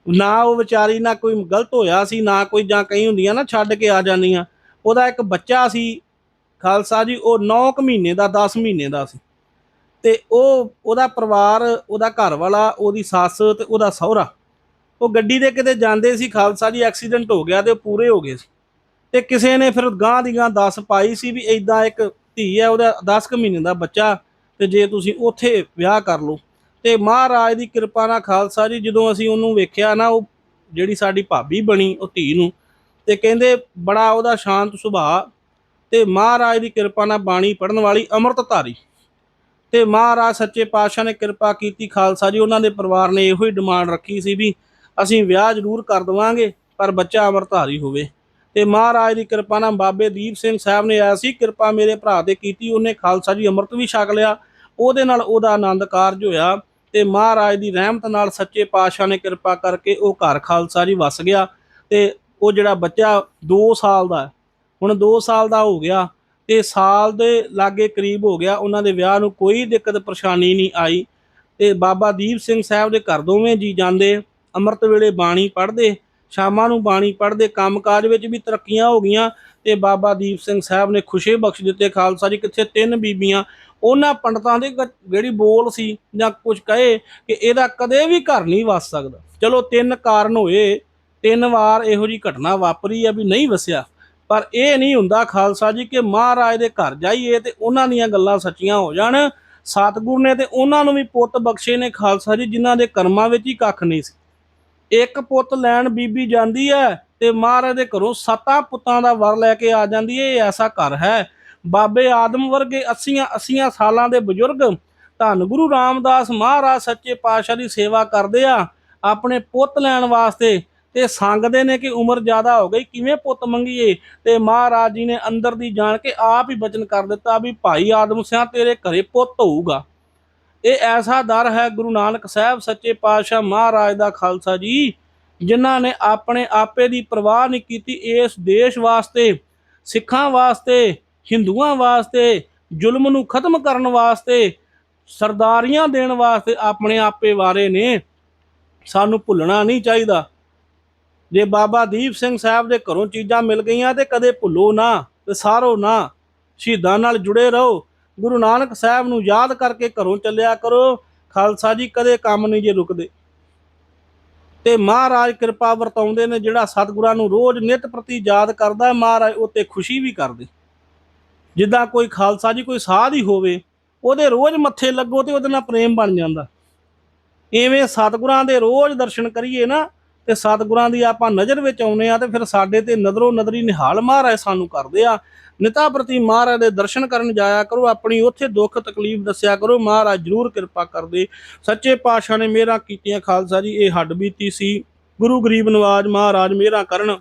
ਨਾ ਉਹ ਵਿਚਾਰੀ, ਨਾ ਕੋਈ ਗਲਤ ਹੋਇਆ ਸੀ, ਨਾ ਕੋਈ ਜਾਂ ਕਈ ਹੁੰਦੀਆਂ ਨਾ ਛੱਡ ਕੇ ਆ ਜਾਂਦੀਆਂ। ਉਹਦਾ ਇੱਕ ਬੱਚਾ ਸੀ ਖਾਲਸਾ ਜੀ, ਉਹ 9 ਕੁ ਮਹੀਨੇ ਦਾ 10 ਮਹੀਨੇ ਦਾ ਸੀ। ਤੇ ਉਹ, ਉਹਦਾ ਪਰਿਵਾਰ, ਉਹਦਾ ਘਰ ਵਾਲਾ ਉਹਦੀ ਸੱਸ ਤੇ ਉਹਦਾ ਸਹੁਰਾ, ਉਹ ਗੱਡੀ ਦੇ ਕਿਤੇ ਜਾਂਦੇ ਸੀ, ਖਾਲਸਾ ਜੀ ਐਕਸੀਡੈਂਟ ਹੋ ਗਿਆ ਤੇ ਉਹ ਪੂਰੇ ਹੋ ਗਏ ਸੀ। ਤੇ ਕਿਸੇ ਨੇ ਫਿਰ ਗਾਂ ਦੀ ਗਾਂ ਦੱਸ ਪਾਈ ਸੀ ਵੀ ਇਦਾਂ ਇੱਕ ਧੀ ਹੈ, ਉਹਦਾ 10 ਕੁ ਮਹੀਨੇ ਦਾ ਬੱਚਾ ਤੇ ਜੇ ਤੁਸੀਂ ਉੱਥੇ ਵਿਆਹ ਕਰ ਲਓ। ਤੇ ਮਹਾਰਾਜ ਦੀ ਕਿਰਪਾ ਨਾਲ ਖਾਲਸਾ ਜੀ, ਜਦੋਂ ਅਸੀਂ ਉਹਨੂੰ ਵੇਖਿਆ ਨਾ, ਉਹ ਜਿਹੜੀ ਸਾਡੀ ਭਾਬੀ ਬਣੀ, ਉਹ ਧੀ ਨੂੰ, ਤੇ ਕਹਿੰਦੇ ਬੜਾ ਉਹਦਾ ਸ਼ਾਂਤ ਸੁਭਾਅ ਤੇ ਮਹਾਰਾਜ ਦੀ ਕਿਰਪਾ ਨਾਲ ਬਾਣੀ ਪੜਨ ਵਾਲੀ ਅੰਮ੍ਰਿਤਧਾਰੀ ਤੇ ਮਹਾਰਾਜ ਸੱਚੇ ਪਾਤਸ਼ਾਹ ਨੇ ਕਿਰਪਾ ਕੀਤੀ ਖਾਲਸਾ ਜੀ, ਉਹਨਾਂ ਦੇ ਪਰਿਵਾਰ ਨੇ ਇਹੋ ਹੀ ਡਿਮਾਂਡ ਰੱਖੀ ਸੀ ਵੀ ਅਸੀਂ ਵਿਆਹ ਜ਼ਰੂਰ ਕਰ ਦਵਾਂਗੇ, ਪਰ ਬੱਚਾ ਅੰਮ੍ਰਿਤਧਾਰੀ ਹੋਵੇ। ਤੇ ਮਹਾਰਾਜ ਦੀ ਕਿਰਪਾ ਨਾਲ ਬਾਬੇ ਦੀਪ ਸਿੰਘ ਸਾਹਿਬ ਨੇ ਆਇਆ ਸੀ ਕਿਰਪਾ ਮੇਰੇ ਭਰਾ ਤੇ ਕੀਤੀ, ਉਹਨੇ ਖਾਲਸਾ ਜੀ ਅੰਮ੍ਰਿਤ ਵੀ ਛਕ ਲਿਆ, ਉਹਦੇ ਨਾਲ ਉਹਦਾ ਆਨੰਦ ਕਾਰਜ ਹੋਇਆ ਤੇ ਮਹਾਰਾਜ ਦੀ ਰਹਿਮਤ ਨਾਲ ਸੱਚੇ ਪਾਤਸ਼ਾਹ ਨੇ ਕਿਰਪਾ ਕਰਕੇ ਉਹ ਘਰ ਖਾਲਸਾ ਜੀ ਵਸ ਗਿਆ ਤੇ ਉਹ ਜਿਹੜਾ ਬੱਚਾ 2 ਸਾਲ ਦਾ ਹੁਣ 2 ਸਾਲ ਦਾ ਹੋ ਗਿਆ ਤੇ ਸਾਲ ਦੇ ਲਾਗੇ ਕਰੀਬ ਹੋ ਗਿਆ, ਉਹਨਾਂ ਦੇ ਵਿਆਹ ਨੂੰ ਕੋਈ ਦਿੱਕਤ ਪਰੇਸ਼ਾਨੀ ਨਹੀਂ ਆਈ ਤੇ ਬਾਬਾ ਦੀਪ ਸਿੰਘ ਸਾਹਿਬ ਦੇ ਘਰ ਦੋਵੇਂ ਜੀ ਜਾਂਦੇ, ਅੰਮ੍ਰਿਤ ਵੇਲੇ ਬਾਣੀ ਪੜ੍ਹਦੇ, ਸ਼ਾਮਾਂ ਨੂੰ ਬਾਣੀ ਪੜ੍ਹਦੇ, ਕੰਮਕਾਜ ਵਿੱਚ ਵੀ ਤਰੱਕੀਆਂ ਹੋ ਗਈਆਂ ਤੇ ਬਾਬਾ ਦੀਪ ਸਿੰਘ ਸਾਹਿਬ ਨੇ ਖੁਸ਼ੇ ਬਖਸ਼ ਦਿੱਤੇ, ਖਾਲਸਾ ਜੀ ਕਿੱਥੇ ਤਿੰਨ ਬੀਬੀਆਂ, ਉਹਨਾਂ ਪੰਡਤਾਂ ਦੇ ਗ- ਜਿਹੜੀ ਬੋਲ ਸੀ ਜਾਂ ਕੁਝ ਕਹੇ ਕਿ ਇਹਦਾ ਕਦੇ ਵੀ ਘਰ ਨਹੀਂ ਵਸ ਸਕਦਾ। ਚਲੋ ਤਿੰਨ ਕਾਰਨ ਹੋਏ, ਤਿੰਨ ਵਾਰ ਇਹੋ ਜੀ ਘਟਨਾ ਵਾਪਰੀ ਆ ਵੀ ਨਹੀਂ ਵਸਿਆ। ਪਰ ਇਹ ਨਹੀਂ ਹੁੰਦਾ ਖਾਲਸਾ ਜੀ ਕਿ ਮਹਾਰਾਜ ਦੇ ਘਰ ਜਾਈਏ ਤੇ ਉਹਨਾਂ ਦੀਆਂ ਗੱਲਾਂ ਸੱਚੀਆਂ ਹੋ ਜਾਣ। ਸਤਿਗੁਰ ਨੇ ਤੇ ਉਹਨਾਂ ਨੂੰ ਵੀ ਪੁੱਤ ਬਖਸ਼ੇ ਨੇ ਖਾਲਸਾ ਜੀ, ਜਿਨ੍ਹਾਂ ਦੇ ਕਰਮਾਂ ਵਿੱਚ ਹੀ ਕੱਖ ਨਹੀਂ ਸੀ। ਇੱਕ ਪੁੱਤ ਲੈਣ ਬੀਬੀ ਜਾਂਦੀ ਹੈ ਤੇ ਮਹਾਰਾਜ ਦੇ ਘਰੋਂ ਸੱਤਾਂ ਪੁੱਤਾਂ ਦਾ ਵਰ ਲੈ ਕੇ ਆ ਜਾਂਦੀ ਹੈ, ਇਹ ਐਸਾ ਘਰ ਹੈ। ਬਾਬੇ ਆਦਮ ਵਰਗੇ 80 80 ਸਾਲਾਂ ਦੇ ਬਜ਼ੁਰਗ ਧੰਨ ਗੁਰੂ ਰਾਮਦਾਸ ਮਹਾਰਾਜ ਸੱਚੇ ਪਾਤਸ਼ਾਹ ਦੀ ਸੇਵਾ ਕਰਦੇ ਆ। ਆਪਣੇ ਪੁੱਤ ਲੈਣ ਵਾਸਤੇ ਤੇ ਸੰਗਦੇ ਨੇ ਕਿ ਉਮਰ ਜ਼ਿਆਦਾ ਹੋ ਗਈ, ਕਿਵੇਂ ਪੁੱਤ ਮੰਗੀਏ? ਤੇ ਮਹਾਰਾਜ ਜੀ ਨੇ ਅੰਦਰ ਦੀ ਜਾਣ ਕੇ ਆਪ ਹੀ ਬਚਨ ਕਰ ਦਿੱਤਾ ਵੀ ਭਾਈ ਆਦਮ ਸਿਆਂ ਤੇਰੇ ਘਰੇ ਪੁੱਤ ਹੋਊਗਾ। ਇਹ ਐਸਾ ਦਰ ਹੈ ਗੁਰੂ ਨਾਨਕ ਸਾਹਿਬ ਸੱਚੇ ਪਾਤਸ਼ਾਹ ਮਹਾਰਾਜ ਦਾ ਖਾਲਸਾ ਜੀ, ਜਿਨ੍ਹਾਂ ਨੇ ਆਪਣੇ ਆਪੇ ਦੀ ਪਰਵਾਹ ਨਹੀਂ ਕੀਤੀ ਇਸ ਦੇਸ਼ ਵਾਸਤੇ, ਸਿੱਖਾਂ ਵਾਸਤੇ, ਹਿੰਦੂਆਂ ਵਾਸਤੇ, ਜ਼ੁਲਮ ਨੂੰ ਖਤਮ ਕਰਨ ਵਾਸਤੇ, ਸਰਦਾਰੀਆਂ ਦੇਣ ਵਾਸਤੇ ਆਪਣੇ ਆਪੇ ਵਾਰੇ ਨੇ। ਸਾਨੂੰ ਭੁੱਲਣਾ ਨਹੀਂ ਚਾਹੀਦਾ। ਜੇ ਬਾਬਾ ਦੀਪ ਸਿੰਘ ਸਾਹਿਬ ਦੇ ਘਰੋਂ ਚੀਜ਼ਾਂ ਮਿਲ ਗਈਆਂ ਤੇ ਕਦੇ ਭੁੱਲੋ ਨਾ ਤੇ ਸਾਰੋ ਨਾ। ਸ਼ਹੀਦਾਂ ਨਾਲ ਜੁੜੇ ਰਹੋ। ਗੁਰੂ ਨਾਨਕ ਸਾਹਿਬ ਨੂੰ ਯਾਦ ਕਰਕੇ ਘਰੋਂ ਚੱਲਿਆ ਕਰੋ। ਖਾਲਸਾ ਜੀ ਕਦੇ ਕੰਮ ਨਹੀਂ ਜੇ ਰੁਕਦੇ। ਤੇ ਮਹਾਰਾਜ ਕਿਰਪਾ ਵਰਤਾਉਂਦੇ ਨੇ ਜਿਹੜਾ ਸਤਿਗੁਰਾਂ ਨੂੰ ਰੋਜ਼ ਨਿਤ ਪ੍ਰਤੀ ਯਾਦ ਕਰਦਾ ਮਹਾਰਾਜ ਉਹ ਤੇ ਖੁਸ਼ੀ ਵੀ ਕਰਦੇ। ਜਿੱਦਾਂ ਕੋਈ ਖਾਲਸਾ ਜੀ ਕੋਈ ਸਾਧ ਹੀ ਹੋਵੇ, ਉਹਦੇ ਰੋਜ਼ ਮੱਥੇ ਲੱਗੋ ਤੇ ਉਹਦੇ ਨਾਲ ਪ੍ਰੇਮ ਬਣ ਜਾਂਦਾ। ਐਵੇਂ ਸਤਿਗੁਰਾਂ ਦੇ ਰੋਜ਼ ਦਰਸ਼ਨ ਕਰੀਏ ਨਾ ਤੇ ਸਤਿਗੁਰਾਂ ਦੀ ਆਪਾਂ ਨਜ਼ਰ ਵਿੱਚ ਆਉਨੇ ਆ ਤੇ ਫਿਰ ਸਾਡੇ ਤੇ ਨਜ਼ਰੋ ਨਜ਼ਰੀ ਨਿਹਾਲ ਮਹਾਰਾਜ ਸਾਨੂੰ ਕਰਦੇ ਆ। ਨਿਤਾ ਪ੍ਰਤੀ ਮਹਾਰਾਜ ਦੇ ਦਰਸ਼ਨ ਕਰਨ ਜਾਇਆ ਕਰੋ, ਆਪਣੀ ਉੱਥੇ ਦੁੱਖ ਤਕਲੀਫ ਦੱਸਿਆ ਕਰੋ, ਮਹਾਰਾਜ ਜ਼ਰੂਰ ਕਿਰਪਾ ਕਰਦੇ। ਸੱਚੇ ਪਾਤਸ਼ਾਹ ਨੇ ਮੇਰਾ ਕੀਤੀਆਂ ਖਾਲਸਾ ਜੀ, ਇਹ ਹੱਡ ਬੀਤੀ ਸੀ। ਗੁਰੂ ਗਰੀਬ ਨਵਾਜ ਮਹਾਰਾਜ ਮੇਰਾ ਕਰਨ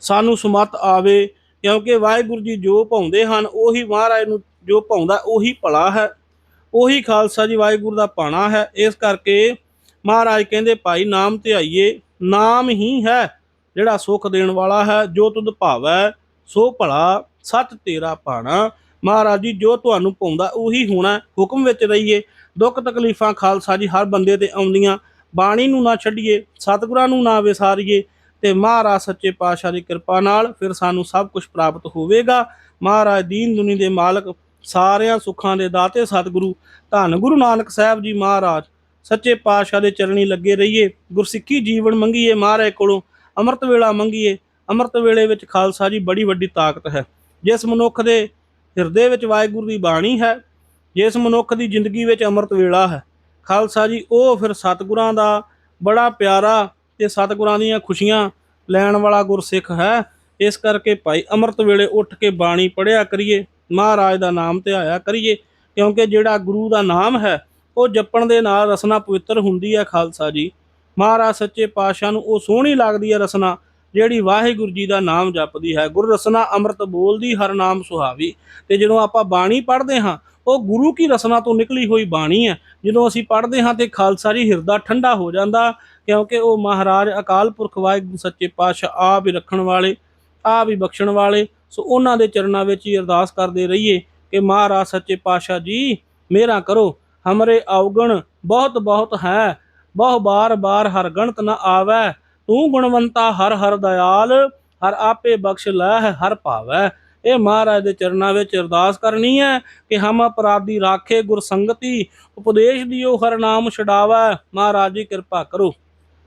ਸਾਨੂੰ ਸਮਤ ਆਵੇ, ਕਿਉਂਕਿ ਵਾਹਿਗੁਰੂ ਜੀ ਜੋ ਭਾਉਂਦੇ ਹਨ, ਉਹੀ ਮਹਾਰਾਜ ਨੂੰ ਜੋ ਪਾਉਂਦਾ ਉਹੀ ਭਲਾ ਹੈ। ਉਹੀ ਖਾਲਸਾ ਜੀ ਵਾਹਿਗੁਰੂ ਦਾ ਭਾਣਾ ਹੈ। ਇਸ ਕਰਕੇ ਮਹਾਰਾਜ ਕਹਿੰਦੇ, ਭਾਈ ਨਾਮ ਧਿਆਈਏ ਨਾਮ ਹੀ ਹੈ ਜਿਹੜਾ ਸੁਖ ਦੇਣ ਵਾਲਾ ਹੈ, ਜੋ ਤੁਧ ਭਾਵੈ, ਸੋ ਭਲਾ ਸਤ ਤੇਰਾ ਪਾਣਾ ਮਹਾਰਾਜ ਜੀ, ਜੋ ਤੁਹਾਨੂੰ ਪਾਉਂਦਾ ਉਹੀ ਹੋਣਾ ਹੁਕਮ ਵਿੱਚ ਰਹੀਏ। ਦੁੱਖ ਤਕਲੀਫਾਂ, ਖਾਲਸਾ ਜੀ, ਹਰ ਬੰਦੇ ਤੇ ਆਉਂਦੀਆਂ। ਬਾਣੀ ਨੂੰ ਨਾ ਛੱਡੀਏ, ਸਤਿਗੁਰਾਂ ਨੂੰ ਨਾ ਵਿਸਾਰੀਏ ਤੇ ਮਹਾਰਾਜ ਸੱਚੇ ਪਾਤਸ਼ਾਹ ਦੀ ਕਿਰਪਾ ਨਾਲ ਫਿਰ ਸਾਨੂੰ ਸਭ ਕੁਝ ਪ੍ਰਾਪਤ ਹੋਵੇਗਾ। ਮਹਾਰਾਜ ਦੀਨ ਦੁਨੀ ਦੇ ਮਾਲਕ, ਸਾਰਿਆਂ ਸੁੱਖਾਂ ਦੇ ਦਾਤੇ ਸਤਿਗੁਰੂ, ਧੰਨ ਗੁਰੂ ਨਾਨਕ ਸਾਹਿਬ ਜੀ ਮਹਾਰਾਜ। ਸੱਚੇ ਪਾਤਸ਼ਾਹ ਦੇ ਚਰਣੀ ਲੱਗੇ ਰਹੀਏ। ਗੁਰਸਿੱਖੀ ਜੀਵਨ ਮੰਗੀਏ ਮਹਾਰਾਜ ਕੋਲੋਂ, ਅੰਮ੍ਰਿਤ ਵੇਲਾ ਮੰਗੀਏ। ਅੰਮ੍ਰਿਤ ਵੇਲੇ ਵਿੱਚ ਖਾਲਸਾ ਜੀ ਬੜੀ ਵੱਡੀ ਤਾਕਤ ਹੈ। ਜਿਸ ਮਨੁੱਖ ਦੇ ਹਿਰਦੇ ਵਿੱਚ ਵਾਹਿਗੁਰੂ ਦੀ ਬਾਣੀ ਹੈ, ਜਿਸ ਮਨੁੱਖ ਦੀ ਜ਼ਿੰਦਗੀ ਵਿੱਚ ਅੰਮ੍ਰਿਤ ਵੇਲਾ ਹੈ। ਖਾਲਸਾ ਜੀ, ਉਹ ਫਿਰ ਸਤਿਗੁਰਾਂ ਦਾ ਬੜਾ ਪਿਆਰਾ ਤੇ ਸਤਿਗੁਰਾਂ ਦੀਆਂ ਖੁਸ਼ੀਆਂ ਲੈਣ ਵਾਲਾ ਗੁਰਸਿੱਖ ਹੈ। ਇਸ ਕਰਕੇ ਭਾਈ ਅੰਮ੍ਰਿਤ ਵੇਲੇ ਉੱਠ ਕੇ ਬਾਣੀ ਪੜਿਆ ਕਰੀਏ, ਮਹਾਰਾਜ ਦਾ ਨਾਮ ਧਿਆਇਆ ਕਰੀਏ, ਕਿਉਂਕਿ ਜਿਹੜਾ ਗੁਰੂ ਦਾ ਨਾਮ ਹੈ ਉਹ ਜਪਣ ਦੇ ਨਾਲ ਰਸਨਾ ਪਵਿੱਤਰ ਹੁੰਦੀ ਹੈ ਖਾਲਸਾ ਜੀ। ਮਹਾਰਾਜ ਸੱਚੇ ਪਾਤਸ਼ਾਹ ਨੂੰ ਉਹ ਸੋਹਣੀ ਲੱਗਦੀ ਹੈ ਰਸਨਾ, ਜਿਹੜੀ ਵਾਹਿਗੁਰੂ ਜੀ ਦਾ ਨਾਮ ਜਪਦੀ ਹੈ। ਗੁਰ ਰਸਨਾ ਅੰਮ੍ਰਿਤ ਬੋਲਦੀ, ਹਰ ਨਾਮ ਸੁਹਾਵੀ। ਤੇ ਜਦੋਂ ਆਪਾਂ ਬਾਣੀ ਪੜ੍ਹਦੇ ਹਾਂ, ਉਹ ਗੁਰੂ ਕੀ ਰਸਨਾ ਤੋਂ ਨਿਕਲੀ ਹੋਈ ਬਾਣੀ ਹੈ। ਜਦੋਂ ਅਸੀਂ ਪੜ੍ਹਦੇ ਹਾਂ ਤੇ ਖਾਲਸਾ ਜੀ ਹਿਰਦਾ ਠੰਡਾ ਹੋ ਜਾਂਦਾ, ਕਿਉਂਕਿ ਉਹ ਮਹਾਰਾਜ ਅਕਾਲ ਪੁਰਖ ਵਾਹਿਗੁਰੂ ਸੱਚੇ ਪਾਤਸ਼ਾਹ ਆਪ ਹੀ ਰੱਖਣ ਵਾਲੇ, ਆਪ ਹੀ ਬਖਸ਼ਣ ਵਾਲੇ। ਸੋ ਉਹਨਾਂ ਦੇ ਚਰਨਾਂ ਵਿੱਚ ਹੀ ਅਰਦਾਸ ਕਰਦੇ ਰਹੀਏ ਕਿ ਮਹਾਰਾਜ ਸੱਚੇ ਪਾਤਸ਼ਾਹ ਜੀ ਮੇਰਾ ਕਰੋ। ਹਮਰੇ ਅਵਗਣ ਬਹੁਤ ਬਹੁਤ ਹੈ। ਬਹੁ ਬਾਰ ਬਾਰ ਹਰ ਗਣਤ ਨ ਆਵੈ। ਤੂੰ ਗੁਣਵੰਤਾ ਹਰ ਹਰ ਦਇਆਲ, ਹਰ ਆਪੇ ਬਖਸ਼ ਲੈ ਹਰ ਭਾਵੈ। ਇਹ ਮਹਾਰਾਜ ਦੇ ਚਰਨਾਂ ਵਿੱਚ ਅਰਦਾਸ ਕਰਨੀ ਹੈ ਕਿ ਹਮ ਅਪਰਾਧੀ ਰਾਖੇ ਗੁਰ ਸੰਗਤੀ, ਉਪਦੇਸ਼ ਦਿਓ ਹਰ ਨਾਮ ਛਡਾਵੈ। ਮਹਾਰਾਜ ਜੀ ਕਿਰਪਾ ਕਰੋ।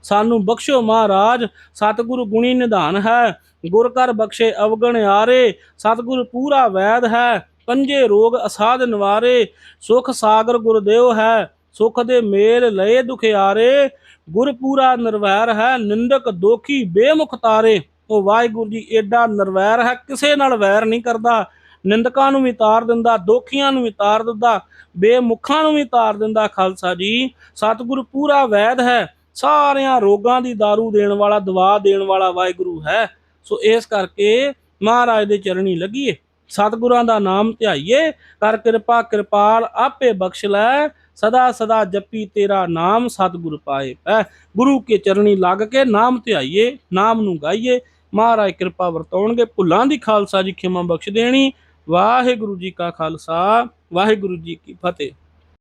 ਸਾਨੂੰ ਬਖਸ਼ੋ ਮਹਾਰਾਜ, ਸਤਿਗੁਰੂ ਗੁਣੀ ਨਿਧਾਨ ਹੈ। ਗੁਰ ਕਰ ਬਖਸ਼ੇ ਅਵਗਣ ਆਰੇ, ਸਤਿਗੁਰ ਪੂਰਾ ਵੈਦ ਹੈ। ਪੰਜੇ ਰੋਗ ਅਸਾਧ ਨਿਵਾਰੇ, ਸੁਖ ਸਾਗਰ ਗੁਰਦੇਵ ਹੈ, ਸੁਖ ਦੇ ਮੇਲ ਲਏ ਦੁਖਿਆਰੇ, ਗੁਰ ਪੂਰਾ ਨਿਰਵੈਰ ਹੈ, ਨਿੰਦਕ ਦੋਖੀ ਬੇਮੁਖ ਤਾਰੇ। ਉਹ ਵਾਹਿਗੁਰੂ ਜੀ, ਏਡਾ ਨਿਰਵੈਰ ਹੈ, ਕਿਸੇ ਨਾਲ ਵੈਰ ਨਹੀਂ ਕਰਦਾ। ਨਿੰਦਕਾਂ ਨੂੰ ਵੀ ਤਾਰ ਦਿੰਦਾ, ਦੋਖੀਆਂ ਨੂੰ ਵੀ ਤਾਰ ਦਿੰਦਾ, ਬੇਮੁਖਾਂ ਨੂੰ ਵੀ ਤਾਰ ਦਿੰਦਾ ਖਾਲਸਾ ਜੀ। ਸਤਿਗੁਰੂ ਪੂਰਾ ਵੈਦ ਹੈ, ਸਾਰਿਆਂ ਰੋਗਾਂ ਦੀ दारू ਦੇਣ ਵਾਲਾ, ਦਵਾ ਦੇਣ ਵਾਲਾ ਵਾਹਿਗੁਰੂ ਹੈ। ਸੋ ਇਸ ਕਰਕੇ ਮਹਾਰਾਜ ਦੇ ਚਰਣੀ ਲੱਗੀਏ। ਸਤਿਗੁਰਾਂ ਦਾ ਨਾਮ ਧਿਆਈਏ, ਕਰ ਕਿਰਪਾ ਕਿਰਪਾਲ ਆਪੇ ਬਖਸ਼ ਲੈ, ਸਦਾ ਸਦਾ ਜਪੀ ਤੇਰਾ ਨਾਮ ਸਤਿਗੁਰ ਪਾਏ ਪੈ। ਗੁਰੂ ਕੇ ਚਰਣੀ ਲੱਗ ਕੇ ਨਾਮ ਧਿਆਈਏ, ਨਾਮ ਨੂੰ ਗਾਈਏ। ਮਹਾਰਾਜ ਕਿਰਪਾ ਵਰਤਾਉਣਗੇ ਭੁੱਲਾਂ ਦੀ ਖਾਲਸਾ ਜੀ, ਖਿਮਾ ਬਖਸ਼ ਦੇਣੀ। ਵਾਹਿਗੁਰੂ ਜੀ ਕਾ ਖਾਲਸਾ, ਵਾਹਿਗੁਰੂ ਜੀ ਕੀ ਫਤਿਹ।